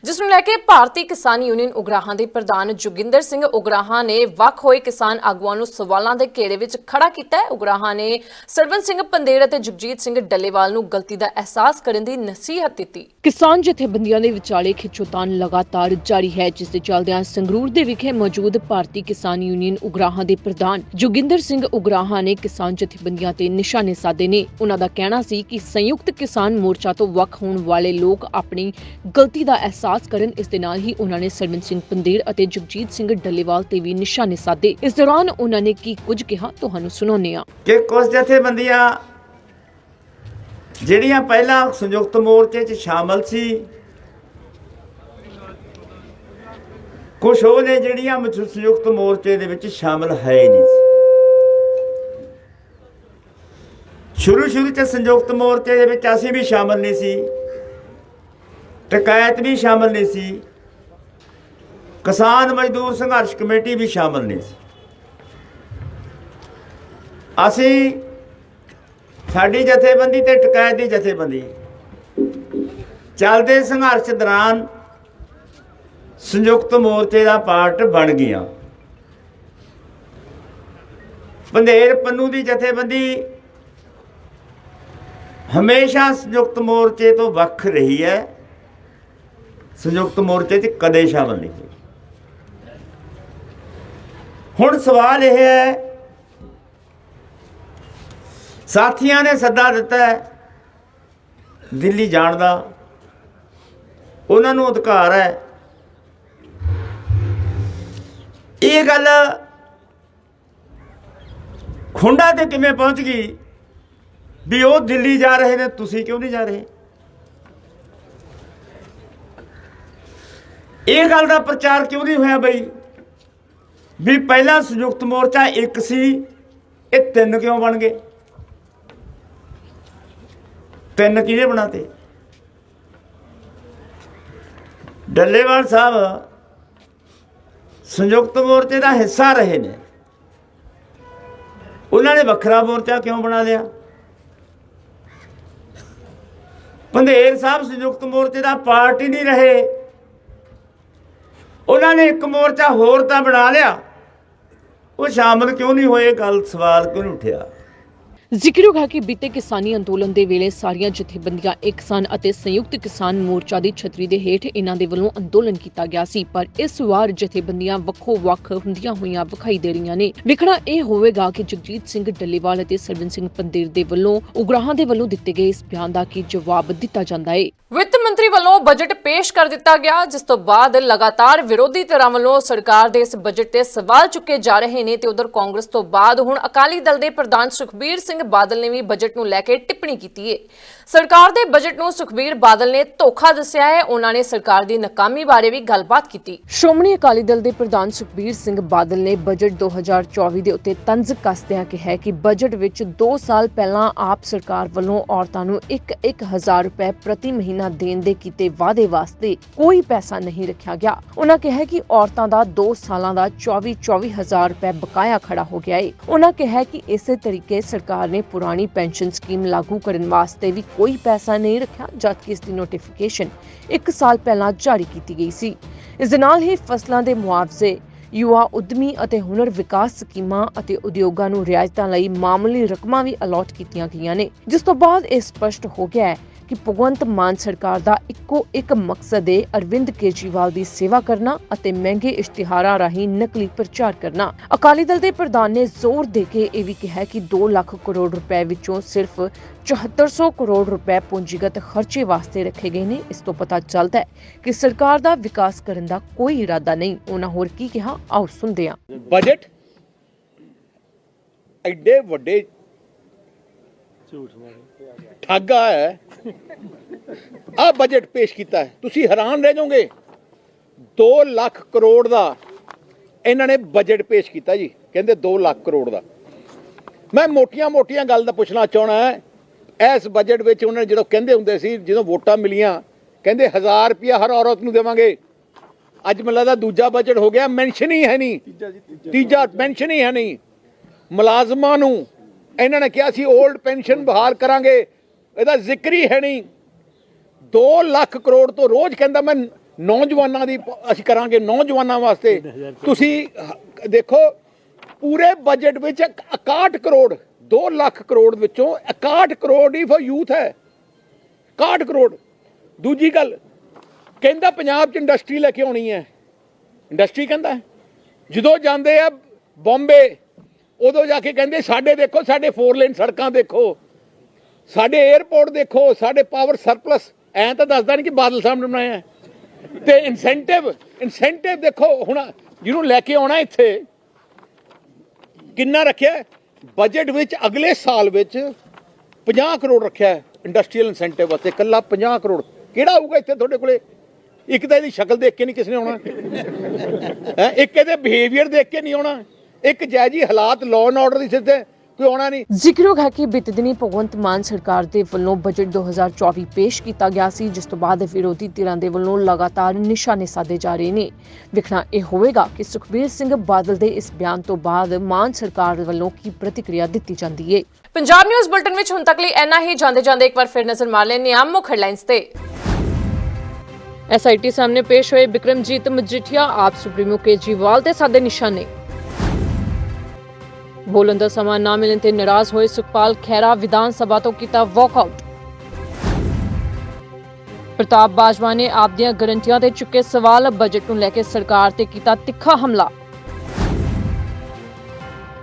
ਜਿਸ ਨੂੰ ਲੈ ਕੇ ਭਾਰਤੀ ਕਿਸਾਨ ਯੂਨੀਅਨ ਉਗਰਾਹਾਂ ਦੇ ਪ੍ਰਧਾਨ ਜੋਗਿੰਦਰ ਸਿੰਘ ਉਗਰਾਹਾਂ ਨੇ ਵੱਖ ਹੋਏ ਕਿਸਾਨ ਆਗੂਆਂ ਨੂੰ ਸਵਾਲਾਂ ਦੇ ਘੇਰੇ ਵਿੱਚ ਖੜਾ ਕੀਤਾ ਹੈ। ਉਗਰਾਹਾਂ ਨੇ ਸਰਵਨ ਸਿੰਘ ਪੰਦੇਰ ਅਤੇ ਜਗਜੀਤ ਸਿੰਘ ਡੱਲੇਵਾਲ ਨੂੰ ਗਲਤੀ ਦਾ ਅਹਿਸਾਸ ਕਰਨ ਦੀ ਨਸੀਹਤ ਦਿੱਤੀ। ਕਿਸਾਨ ਜਥੇਬੰਦੀਆਂ ਦੇ ਵਿਚਾਲੇ ਖਿੱਚੋਤਾਨ ਲਗਾਤਾਰ ਜਾਰੀ ਹੈ, ਜਿਸ ਦੇ ਚੱਲਦਿਆਂ ਸੰਗਰੂਰ ਦੇ ਵਿਖੇ ਮੌਜੂਦ ਭਾਰਤੀ ਕਿਸਾਨ ਯੂਨੀਅਨ ਉਗਰਾਹਾਂ ਦੇ ਪ੍ਰਧਾਨ ਜੋਗਿੰਦਰ ਸਿੰਘ ਉਗਰਾਹਾਂ ਨੇ ਕਿਸਾਨ ਜਥੇਬੰਦੀਆਂ ਤੇ ਨਿਸ਼ਾਨੇ ਸਾਧੇ ਨੇ। ਉਹਨਾਂ ਦਾ ਕਹਿਣਾ ਸੀ ਕਿ ਸੰਯੁਕਤ ਕਿਸਾਨ ਮੋਰਚਾ ਤੋਂ ਵੱਖ ਹੋਣ ਵਾਲੇ ਲੋਕ ਆਪਣੀ ਗਲਤੀ ਦਾ ਅਹਿਸਾਸ ਕਰਨ ਇਸ ਦੇ ਨਾਲ ਹੀ ਉਹਨਾਂ ਨੇ ਸਰਵਨ ਸਿੰਘ ਪੰਦੇਰ ਅਤੇ ਜਗਜੀਤ ਸਿੰਘ ਡੱਲੇਵਾਲ ਤੇ ਵੀ ਨਿਸ਼ਾਨੇ ਸਾਧੇ। ਇਸ ਦੌਰਾਨ ਉਹਨਾਂ ਨੇ ਕੀ ਕੁਝ ਕਿਹਾ, ਤੁਹਾਨੂੰ ਸੁਣਾਉਂਦੇ ਹਾਂ। ਕਿ ਕੁਝ ਜਥੇਬੰਦੀਆਂ ਜਿਹੜੀਆਂ ਪਹਿਲਾਂ ਸੰਯੁਕਤ ਮੋਰਚੇ 'ਚ ਸ਼ਾਮਲ ਸੀ, ਕੁਝ ਉਹ ਨੇ ਜਿਹੜੀਆਂ ਸੰਯੁਕਤ ਮੋਰਚੇ ਦੇ ਵਿੱਚ ਸ਼ਾਮਲ ਹੈ ਨਹੀਂ ਸ਼ੁਰੂ ਸ਼ੁਰੂ 'ਚ ਸੰਯੁਕਤ ਮੋਰਚੇ ਦੇ ਵਿੱਚ ਅਸੀਂ ਵੀ ਸ਼ਾਮਲ ਨਹੀਂ ਸੀ, ਟਕਾਇਤ ਵੀ ਸ਼ਾਮਲ ਨਹੀਂ ਸੀ, ਕਿਸਾਨ ਮਜ਼ਦੂਰ ਸੰਘਰਸ਼ ਕਮੇਟੀ ਵੀ ਸ਼ਾਮਲ ਨਹੀਂ ਸੀ। ਅਸੀਂ ਸਾਡੀ ਜਥੇਬੰਦੀ ਤੇ ਟਕਾਇਤ ਦੀ ਜਥੇਬੰਦੀ ਚੱਲਦੇ ਸੰਘਰਸ਼ ਦੌਰਾਨ ਸੰਯੁਕਤ ਮੋਰਚੇ ਦਾ ਪਾਰਟ ਬਣ ਗਿਆ। ਬੰਦੇਰ ਪੰਨੂ ਦੀ ਜਥੇਬੰਦੀ ਹਮੇਸ਼ਾ ਸੰਯੁਕਤ ਮੋਰਚੇ ਤੋਂ ਵੱਖ ਰਹੀ ਹੈ। ਸੰਯੁਕਤ ਮੋਰਚੇ 'ਚ ਕਦੇ ਸ਼ਾਮਲ ਨਹੀਂ ਹੋਈ। ਹੁਣ ਸਵਾਲ ਇਹ ਹੈ, ਸਾਥੀਆਂ ਨੇ ਸੱਦਾ ਦਿੱਤਾ ਹੈ ਦਿੱਲੀ ਜਾਣ ਦਾ। ਉਹਨਾਂ ਨੂੰ ਅਧਿਕਾਰ ਹੈ। ਇਹ ਗੱਲ ਖੁੰਡਾ ਤੇ ਕਿਵੇਂ ਪਹੁੰਚ ਗਈ? ਵੀ ਉਹ ਦਿੱਲੀ ਜਾ ਰਹੇ ਨੇ, ਤੁਸੀਂ ਕਿਉਂ ਨਹੀਂ ਜਾ ਰਹੇ? ਇਹ ਗੱਲ ਦਾ ਪ੍ਰਚਾਰ ਕਿਉਂ ਨਹੀਂ ਹੋਇਆ ਬਈ? ਵੀ ਪਹਿਲਾਂ ਸੰਯੁਕਤ ਮੋਰਚਾ ਇੱਕ ਸੀ, ਇਹ ਤਿੰਨ ਕਿਉਂ ਬਣ ਗਏ? ਤਿੰਨ ਕਿਹਦੇ ਬਣਾਤੇ? ਡੱਲੇਵਾਲ ਸਾਹਿਬ ਸੰਯੁਕਤ ਮੋਰਚੇ ਦਾ ਹਿੱਸਾ ਰਹੇ ਨੇ। ਉਹਨਾਂ ਨੇ ਵੱਖਰਾ ਮੋਰਚਾ ਕਿਉਂ ਬਣਾ ਲਿਆ? ਪੰਧੇਰ ਸਾਹਿਬ ਸੰਯੁਕਤ ਮੋਰਚੇ ਦਾ ਪਾਰਟੀ ਨਹੀਂ ਰਹੇ। ਉਹਨਾਂ ਨੇ ਇੱਕ ਮੋਰਚਾ ਹੋਰ ਤਾਂ ਬਣਾ ਲਿਆ। ਉਹ ਸ਼ਾਮਲ ਕਿਉਂ ਨਹੀਂ ਹੋਏ? ਗੱਲ ਸਵਾਲ ਕਿਉਂ ਨਹੀਂ ਉੱਠਿਆ? ਜ਼ਿਕਰਯੋਗ ਹੈ ਕਿ ਬੀਤੇ ਕਿਸਾਨੀ ਅੰਦੋਲਨ ਦੇ ਵੇਲੇ ਸਾਰੀਆਂ ਜਥੇਬੰਦੀਆਂ ਇੱਕ ਸਨ ਅਤੇ ਸੰਯੁਕਤ ਕਿਸਾਨ ਮੋਰਚਾ ਦੀ ਛਤਰੀ ਦੇ ਹੇਠ ਇਹਨਾਂ ਦੇ ਵੱਲੋਂ ਅੰਦੋਲਨ ਕੀਤਾ ਗਿਆ ਸੀ, ਪਰ ਇਸ ਵਾਰ ਜਥੇਬੰਦੀਆਂ ਵੱਖੋ ਵੱਖ ਹੁੰਦੀਆਂ ਹੋਈਆਂ ਵਿਖਾਈ ਦੇ ਰਹੀਆਂ ਨੇ। ਵਿਖਣਾ ਇਹ ਹੋਵੇਗਾ ਕਿ ਜਗਜੀਤ ਸਿੰਘ ਡੱਲੇਵਾਲ ਅਤੇ ਸਰਵਨ ਸਿੰਘ ਪੰਦੇਰ ਦੇ ਵੱਲੋਂ ਉਗਰਾਹਾਂ ਦੇ ਵੱਲੋਂ ਦਿੱਤੇ ਗਏ ਇਸ ਬਿਆਨ ਦਾ ਕੀ ਜਵਾਬ ਦਿੱਤਾ ਜਾਂਦਾ ਹੈ ਵਿੱਤ ਮੰਤਰੀ ਵੱਲੋਂ ਬਜਟ ਪੇਸ਼ ਕਰ ਦਿੱਤਾ ਗਿਆ, ਜਿਸ ਤੋਂ ਬਾਅਦ ਲਗਾਤਾਰ ਵਿਰੋਧੀ ਧਿਰਾਂ ਵੱਲੋਂ ਸਰਕਾਰ ਦੇ ਇਸ ਬਜਟ ਤੇ ਸਵਾਲ ਚੁੱਕੇ ਜਾ ਰਹੇ ਨੇ ਤੇ ਉਧਰ ਕਾਂਗਰਸ ਤੋਂ ਬਾਅਦ ਹੁਣ ਅਕਾਲੀ ਦਲ ਦੇ ਪ੍ਰਧਾਨ ਸੁਖਬੀਰ ਸਿੰਘ ਬਾਦਲ ਨੇ ਵੀ ਬਜਟ ਨੂੰ ਲੈ ਕੇ ਟਿੱਪਣੀ ਕੀਤੀ ਹੈ ਸਰਕਾਰ ਦੇ ਬਜਟ ਨੂੰ ਸੁਖਬੀਰ ਬਾਦਲ ਨੇ ਧੋਖਾ ਦੱਸਿਆ ਹੈ। ਉਹਨਾਂ ਨੇ ਸਰਕਾਰ ਦੀ ਨਾਕਾਮੀ ਬਾਰੇ ਵੀ ਗੱਲਬਾਤ ਕੀਤੀ। ਸ਼੍ਰੋਮਣੀ ਅਕਾਲੀ ਦਲ ਦੇ ਪ੍ਰਧਾਨ ਸੁਖਬੀਰ ਸਿੰਘ ਬਾਦਲ ਨੇ ਬਜਟ 2024 ਦੇ ਉੱਤੇ ਤੰਜ਼ ਕੱਸਦਿਆਂ ਕਿਹਾ ਕਿ ਬਜਟ ਵਿੱਚ 2 ਸਾਲ ਪਹਿਲਾਂ ਆਪ ਸਰਕਾਰ ਵੱਲੋਂ ਔਰਤਾਂ ਨੂੰ 1-1 ਹਜ਼ਾਰ ਰੁਪਏ ਪ੍ਰਤੀ ਮਹੀਨਾ ਦੇਣ ਦੇ ਕੀਤੇ ਵਾਅਦੇ ਵਾਸਤੇ ਕੋਈ ਪੈਸਾ ਨਹੀਂ ਰੱਖਿਆ ਗਿਆ। ਉਹਨਾਂ ਕਿਹਾ ਕਿ ਔਰਤਾਂ ਦਾ 2 ਸਾਲਾਂ ਦਾ 24-24 ਹਜ਼ਾਰ ਰੁਪਏ ਬਕਾਇਆ ਖੜਾ ਹੋ ਗਿਆ ਹੈ ਉਹਨਾਂ ਕਿਹਾ ਕਿ ਇਸੇ ਤਰੀਕੇ ਸਰਕਾਰ ਨੇ ਪੁਰਾਣੀ ਪੈਨਸ਼ਨ ਸਕੀਮ ਲਾਗੂ ਕਰਨ ਵਾਸਤੇ ਵੀ ਕੋਈ ਪੈਸਾ ਨਹੀਂ ਰੱਖਿਆ ਜਦਕਿ ਇਸ ਦੀ ਨੋਟੀਫਿਕੇਸ਼ਨ 1 ਸਾਲ ਪਹਿਲਾਂ ਜਾਰੀ ਕੀਤੀ ਗਈ ਸੀ। ਇਸ ਦੇ ਨਾਲ ਹੀ ਫਸਲਾਂ ਦੇ ਮੁਆਵਜ਼ੇ ਯੁਵਾ ਉਦਮੀ ਅਤੇ ਹੁਨਰ ਵਿਕਾਸ ਸਕੀਮਾਂ ਅਤੇ ਉਦਯੋਗਾਂ ਨੂੰ ਰਿਆਇਤਾਂ ਲਈ ਮਾਮੂਲੀ ਰਕਮਾਂ ਵੀ ਅਲਾਟ ਕੀਤੀਆਂ ਗਈਆਂ ਨੇ, ਜਿਸ ਤੋਂ ਬਾਅਦ ਇਹ ਸਪਸ਼ਟ ਹੋ ਗਿਆ ਹੈ ਕਿ ਭਗਵੰਤ ਮਾਨ ਸਰਕਾਰ ਦਾ ਇੱਕੋ ਇੱਕ ਮਕਸਦ ਹੈ ਅਰਵਿੰਦ ਕੇਜਰੀਵਾਲ ਦੀ ਸੇਵਾ ਕਰਨਾ ਅਤੇ ਮਹਿੰਗੇ ਇਸ਼ਤਿਹਾਰਾਂ ਰਾਹੀਂ ਨਕਲੀ ਪ੍ਰਚਾਰ ਕਰਨਾ। ਅਕਾਲੀ ਦਲ ਦੇ ਪ੍ਰਧਾਨ ਨੇ ਜ਼ੋਰ ਦੇ ਕੇ ਇਹ ਵੀ ਕਿਹਾ ਕਿ 2 ਲੱਖ ਕਰੋੜ ਰੁਪਏ ਵਿੱਚੋਂ ਸਿਰਫ 7400 ਕਰੋੜ ਰੁਪਏ ਪੂੰਜੀਗਤ ਖਰਚੇ ਵਾਸਤੇ ਰੱਖੇ ਗਏ ਨੇ। ਇਸ ਤੋਂ ਪਤਾ ਚੱਲਦਾ ਹੈ ਕਿ ਸਰਕਾਰ ਦਾ ਵਿਕਾਸ ਕਰਨ ਦਾ ਕੋਈ ਇਰਾਦਾ ਨਹੀਂ। ਉਹਨਾਂ ਹੋਰ ਕੀ ਕਿਹਾ? ਆਓ ਸੁਣਦੇ ਹਾਂ। ਬਜਟ ਐਡੇ ਵੱਡੇ ਠੱਗਾ ਹੈ। ਆ ਬਜਟ ਪੇਸ਼ ਕੀਤਾ ਹੈ। ਤੁਸੀਂ ਹੈਰਾਨ ਰਹਿ ਜਾਓਗੇ। 2 ਲੱਖ ਕਰੋੜ ਦਾ ਇਹਨਾਂ ਨੇ ਬਜਟ ਪੇਸ਼ ਕੀਤਾ ਜੀ। ਕਹਿੰਦੇ 2 ਲੱਖ ਕਰੋੜ ਦਾ। ਮੈਂ ਮੋਟੀਆਂ-ਮੋਟੀਆਂ ਗੱਲ ਦਾ ਪੁੱਛਣਾ ਚਾਹਣਾ ਇਸ ਬਜਟ ਵਿੱਚ ਉਹਨਾਂ ਨੇ ਜਦੋਂ ਕਹਿੰਦੇ ਹੁੰਦੇ ਸੀ ਜਦੋਂ ਵੋਟਾਂ ਮਿਲੀਆਂ ਕਹਿੰਦੇ 1000 ਰੁਪਇਆ ਹਰ ਔਰਤ ਨੂੰ ਦੇਵਾਂਗੇ। ਅੱਜ ਮੈਨੂੰ ਲੱਗਦਾ ਦੂਜਾ ਬਜਟ ਹੋ ਗਿਆ ਮੈਂਸ਼ਨ ਹੀ ਹੈ ਨਹੀਂ। ਤੀਜਾ ਮੈਂਸ਼ਨ ਹੀ ਹੈ ਨਹੀਂ। ਮੁਲਾਜ਼ਮਾਂ ਨੂੰ ਇਹਨਾਂ ਨੇ ਕਿਹਾ ਸੀ 올ਡ ਪੈਨਸ਼ਨ ਬਹਾਲ ਕਰਾਂਗੇ। ਇਹਦਾ ਜ਼ਿਕਰ ਹੀ ਹੈ ਨਹੀਂ। 2 ਲੱਖ ਕਰੋੜ ਤੋਂ ਰੋਜ਼ ਕਹਿੰਦਾ ਮੈਂ ਨੌਜਵਾਨਾਂ ਦੀ ਅਸੀਂ ਕਰਾਂਗੇ ਨੌਜਵਾਨਾਂ ਵਾਸਤੇ। ਤੁਸੀਂ ਦੇਖੋ ਪੂਰੇ ਬਜਟ ਵਿੱਚ 61 ਕਰੋੜ 2 ਲੱਖ ਕਰੋੜ ਵਿੱਚੋਂ 61 ਕਰੋੜ ਹੀ ਫॉर ਯੂਥ ਹੈ। 61 ਕਰੋੜ। ਦੂਜੀ ਗੱਲ ਕਹਿੰਦਾ ਪੰਜਾਬ 'ਚ ਇੰਡਸਟਰੀ ਲੈ ਕੇ ਆਉਣੀ ਹੈ। ਇੰਡਸਟਰੀ ਕਹਿੰਦਾ। ਜਦੋਂ ਜਾਂਦੇ ਆ ਬੰਬੇ ਉਦੋਂ ਜਾ ਕੇ ਕਹਿੰਦੇ ਸਾਡੇ ਦੇਖੋ ਸਾਡੇ 4 ਲੇਨ ਸੜਕਾਂ ਦੇਖੋ। ਸਾਡੇ 에어ਪੋਰਟ ਦੇਖੋ, ਸਾਡੇ ਪਾਵਰ ਸਰਪਲਸ ਐਂ ਤਾਂ ਦੱਸਦਾ ਨਹੀਂ ਕਿ ਬਾਦਲ ਸਾਹਿਬ ਨੇ ਬਣਾਇਆ ਤੇ ਇਨਸੈਂਟਿਵ ਇਨਸੈਂਟਿਵ ਦੇਖੋ, ਹੁਣ ਜਿਹਨੂੰ ਲੈ ਕੇ ਆਉਣਾ ਇੱਥੇ, ਕਿੰਨਾ ਰੱਖਿਆ ਬਜਟ ਵਿੱਚ ਅਗਲੇ ਸਾਲ ਵਿੱਚ 50 ਕਰੋੜ ਰੱਖਿਆ ਇੰਡਸਟਰੀਅਲ ਇਨਸੈਂਟਿਵ ਵਾਸਤੇ, ਇਕੱਲਾ 50 ਕਰੋੜ। ਕਿਹੜਾ ਆਊਗਾ ਇੱਥੇ ਤੁਹਾਡੇ ਕੋਲੇ? ਇੱਕ ਤਾਂ ਇਹਦੀ ਸ਼ਕਲ ਦੇਖ ਕੇ ਨਹੀਂ ਕਿਸ ਨੇ ਆਉਣਾ। ਇੱਕ ਇਹਦੇ ਬਿਹੇਵੀਅਰ ਦੇਖ ਕੇ ਨਹੀਂ ਆਉਣਾ। ਇੱਕ ਜਾਇਜੀ ਹਾਲਾਤ ਲਾਅ ਐਂਡ ਆਰਡਰ ਦੀ ਸਿੱਧੇ ਕੋਈ ਆਉਣਾ ਨਹੀਂ। ਜ਼ਿਕਰਯੋਗ ਹੈ ਕਿ ਬੀਤੇ ਦਿਨੀ ਭਗਵੰਤ ਮਾਨ ਸਰਕਾਰ ਦੇ ਵੱਲੋਂ ਬਜਟ 2024 ਪੇਸ਼ ਕੀਤਾ ਗਿਆ ਸੀ ਜਿਸ ਤੋਂ ਬਾਅਦ ਵਿਰੋਧੀ ਧਿਰਾਂ ਦੇ ਵੱਲੋਂ ਲਗਾਤਾਰ ਨਿਸ਼ਾਨੇ ਸਾਧੇ ਜਾ ਰਹੇ ਨੇ। ਵਿਖਣਾ ਇਹ ਹੋਵੇਗਾ ਕਿ ਸੁਖਬੀਰ ਸਿੰਘ ਬਾਦਲ ਦੇ ਇਸ ਬਿਆਨ ਤੋਂ ਬਾਅਦ ਮਾਨ ਸਰਕਾਰ ਵੱਲੋਂ ਕੀ ਪ੍ਰਤੀਕਿਰਿਆ ਦਿੱਤੀ ਜਾਂਦੀ ਹੈ ਪੰਜਾਬ ਨਿਊਜ਼ ਬੁਲਟਨ ਵਿੱਚ ਹੁਣ ਤੱਕ ਲਈ ਇੰਨਾ ਹੀ। ਜਾਂਦੇ ਜਾਂਦੇ ਇੱਕ ਵਾਰ ਫਿਰ ਨਜ਼ਰ ਮਾਰ ਲੈਂਦੇ ਹਾਂ ਮੁੱਖ ਹੈਡਲਾਈਨਸ ਤੇ। ਐਸਆਈਟੀ ਸਾਹਮਣੇ ਪੇਸ਼ ਹੋਏ ਬਿਕਰਮਜੀਤ ਮਜੀਠੀਆ ਆਪ ਸੁਪਰੀਮੋ ਕੇਜਰੀਵਾਲ ਤੇ ਸਾਦੇ ਨਿਸ਼ਾਨੇ। ਬੋਲਣ ਦਾ ਸਮਾਂ ਨਾ ਮਿਲਣ ਤੇ ਨਾਰਾਜ਼ ਹੋਏ ਸੁਖਪਾਲ ਖਹਿਰਾ ਵਿਧਾਨ ਸਭਾ ਤੋਂ ਕੀਤਾ ਵਾਕਆਊਟ ਪ੍ਰਤਾਪ ਬਾਜਵਾ ਨੇ ਆਪ ਦੀਆਂ ਗਰੰਟੀਆਂ ਤੇ ਚੁੱਕੇ ਸਵਾਲ ਬਜਟ ਨੂੰ ਲੈ ਕੇ ਸਰਕਾਰ ਤੇ ਕੀਤਾ ਤਿੱਖਾ ਹਮਲਾ।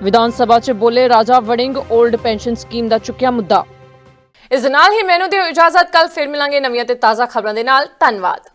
ਵਿਧਾਨ ਸਭਾ 'ਚ ਬੋਲੇ Raja Warring old pension scheme ਦਾ ਚੁੱਕਿਆ ਮੁੱਦਾ। ਇਸ ਨਾਲ ਹੀ ਮੈਨੂੰ ਦਿਓ ਇਜਾਜ਼ਤ ਕੱਲ ਫਿਰ ਮਿਲਾਂਗੇ ਨਵੀਆਂ ਤੇ ਤਾਜ਼ਾ ਖਬਰਾਂ ਦੇ ਨਾਲ। ਧੰਨਵਾਦ।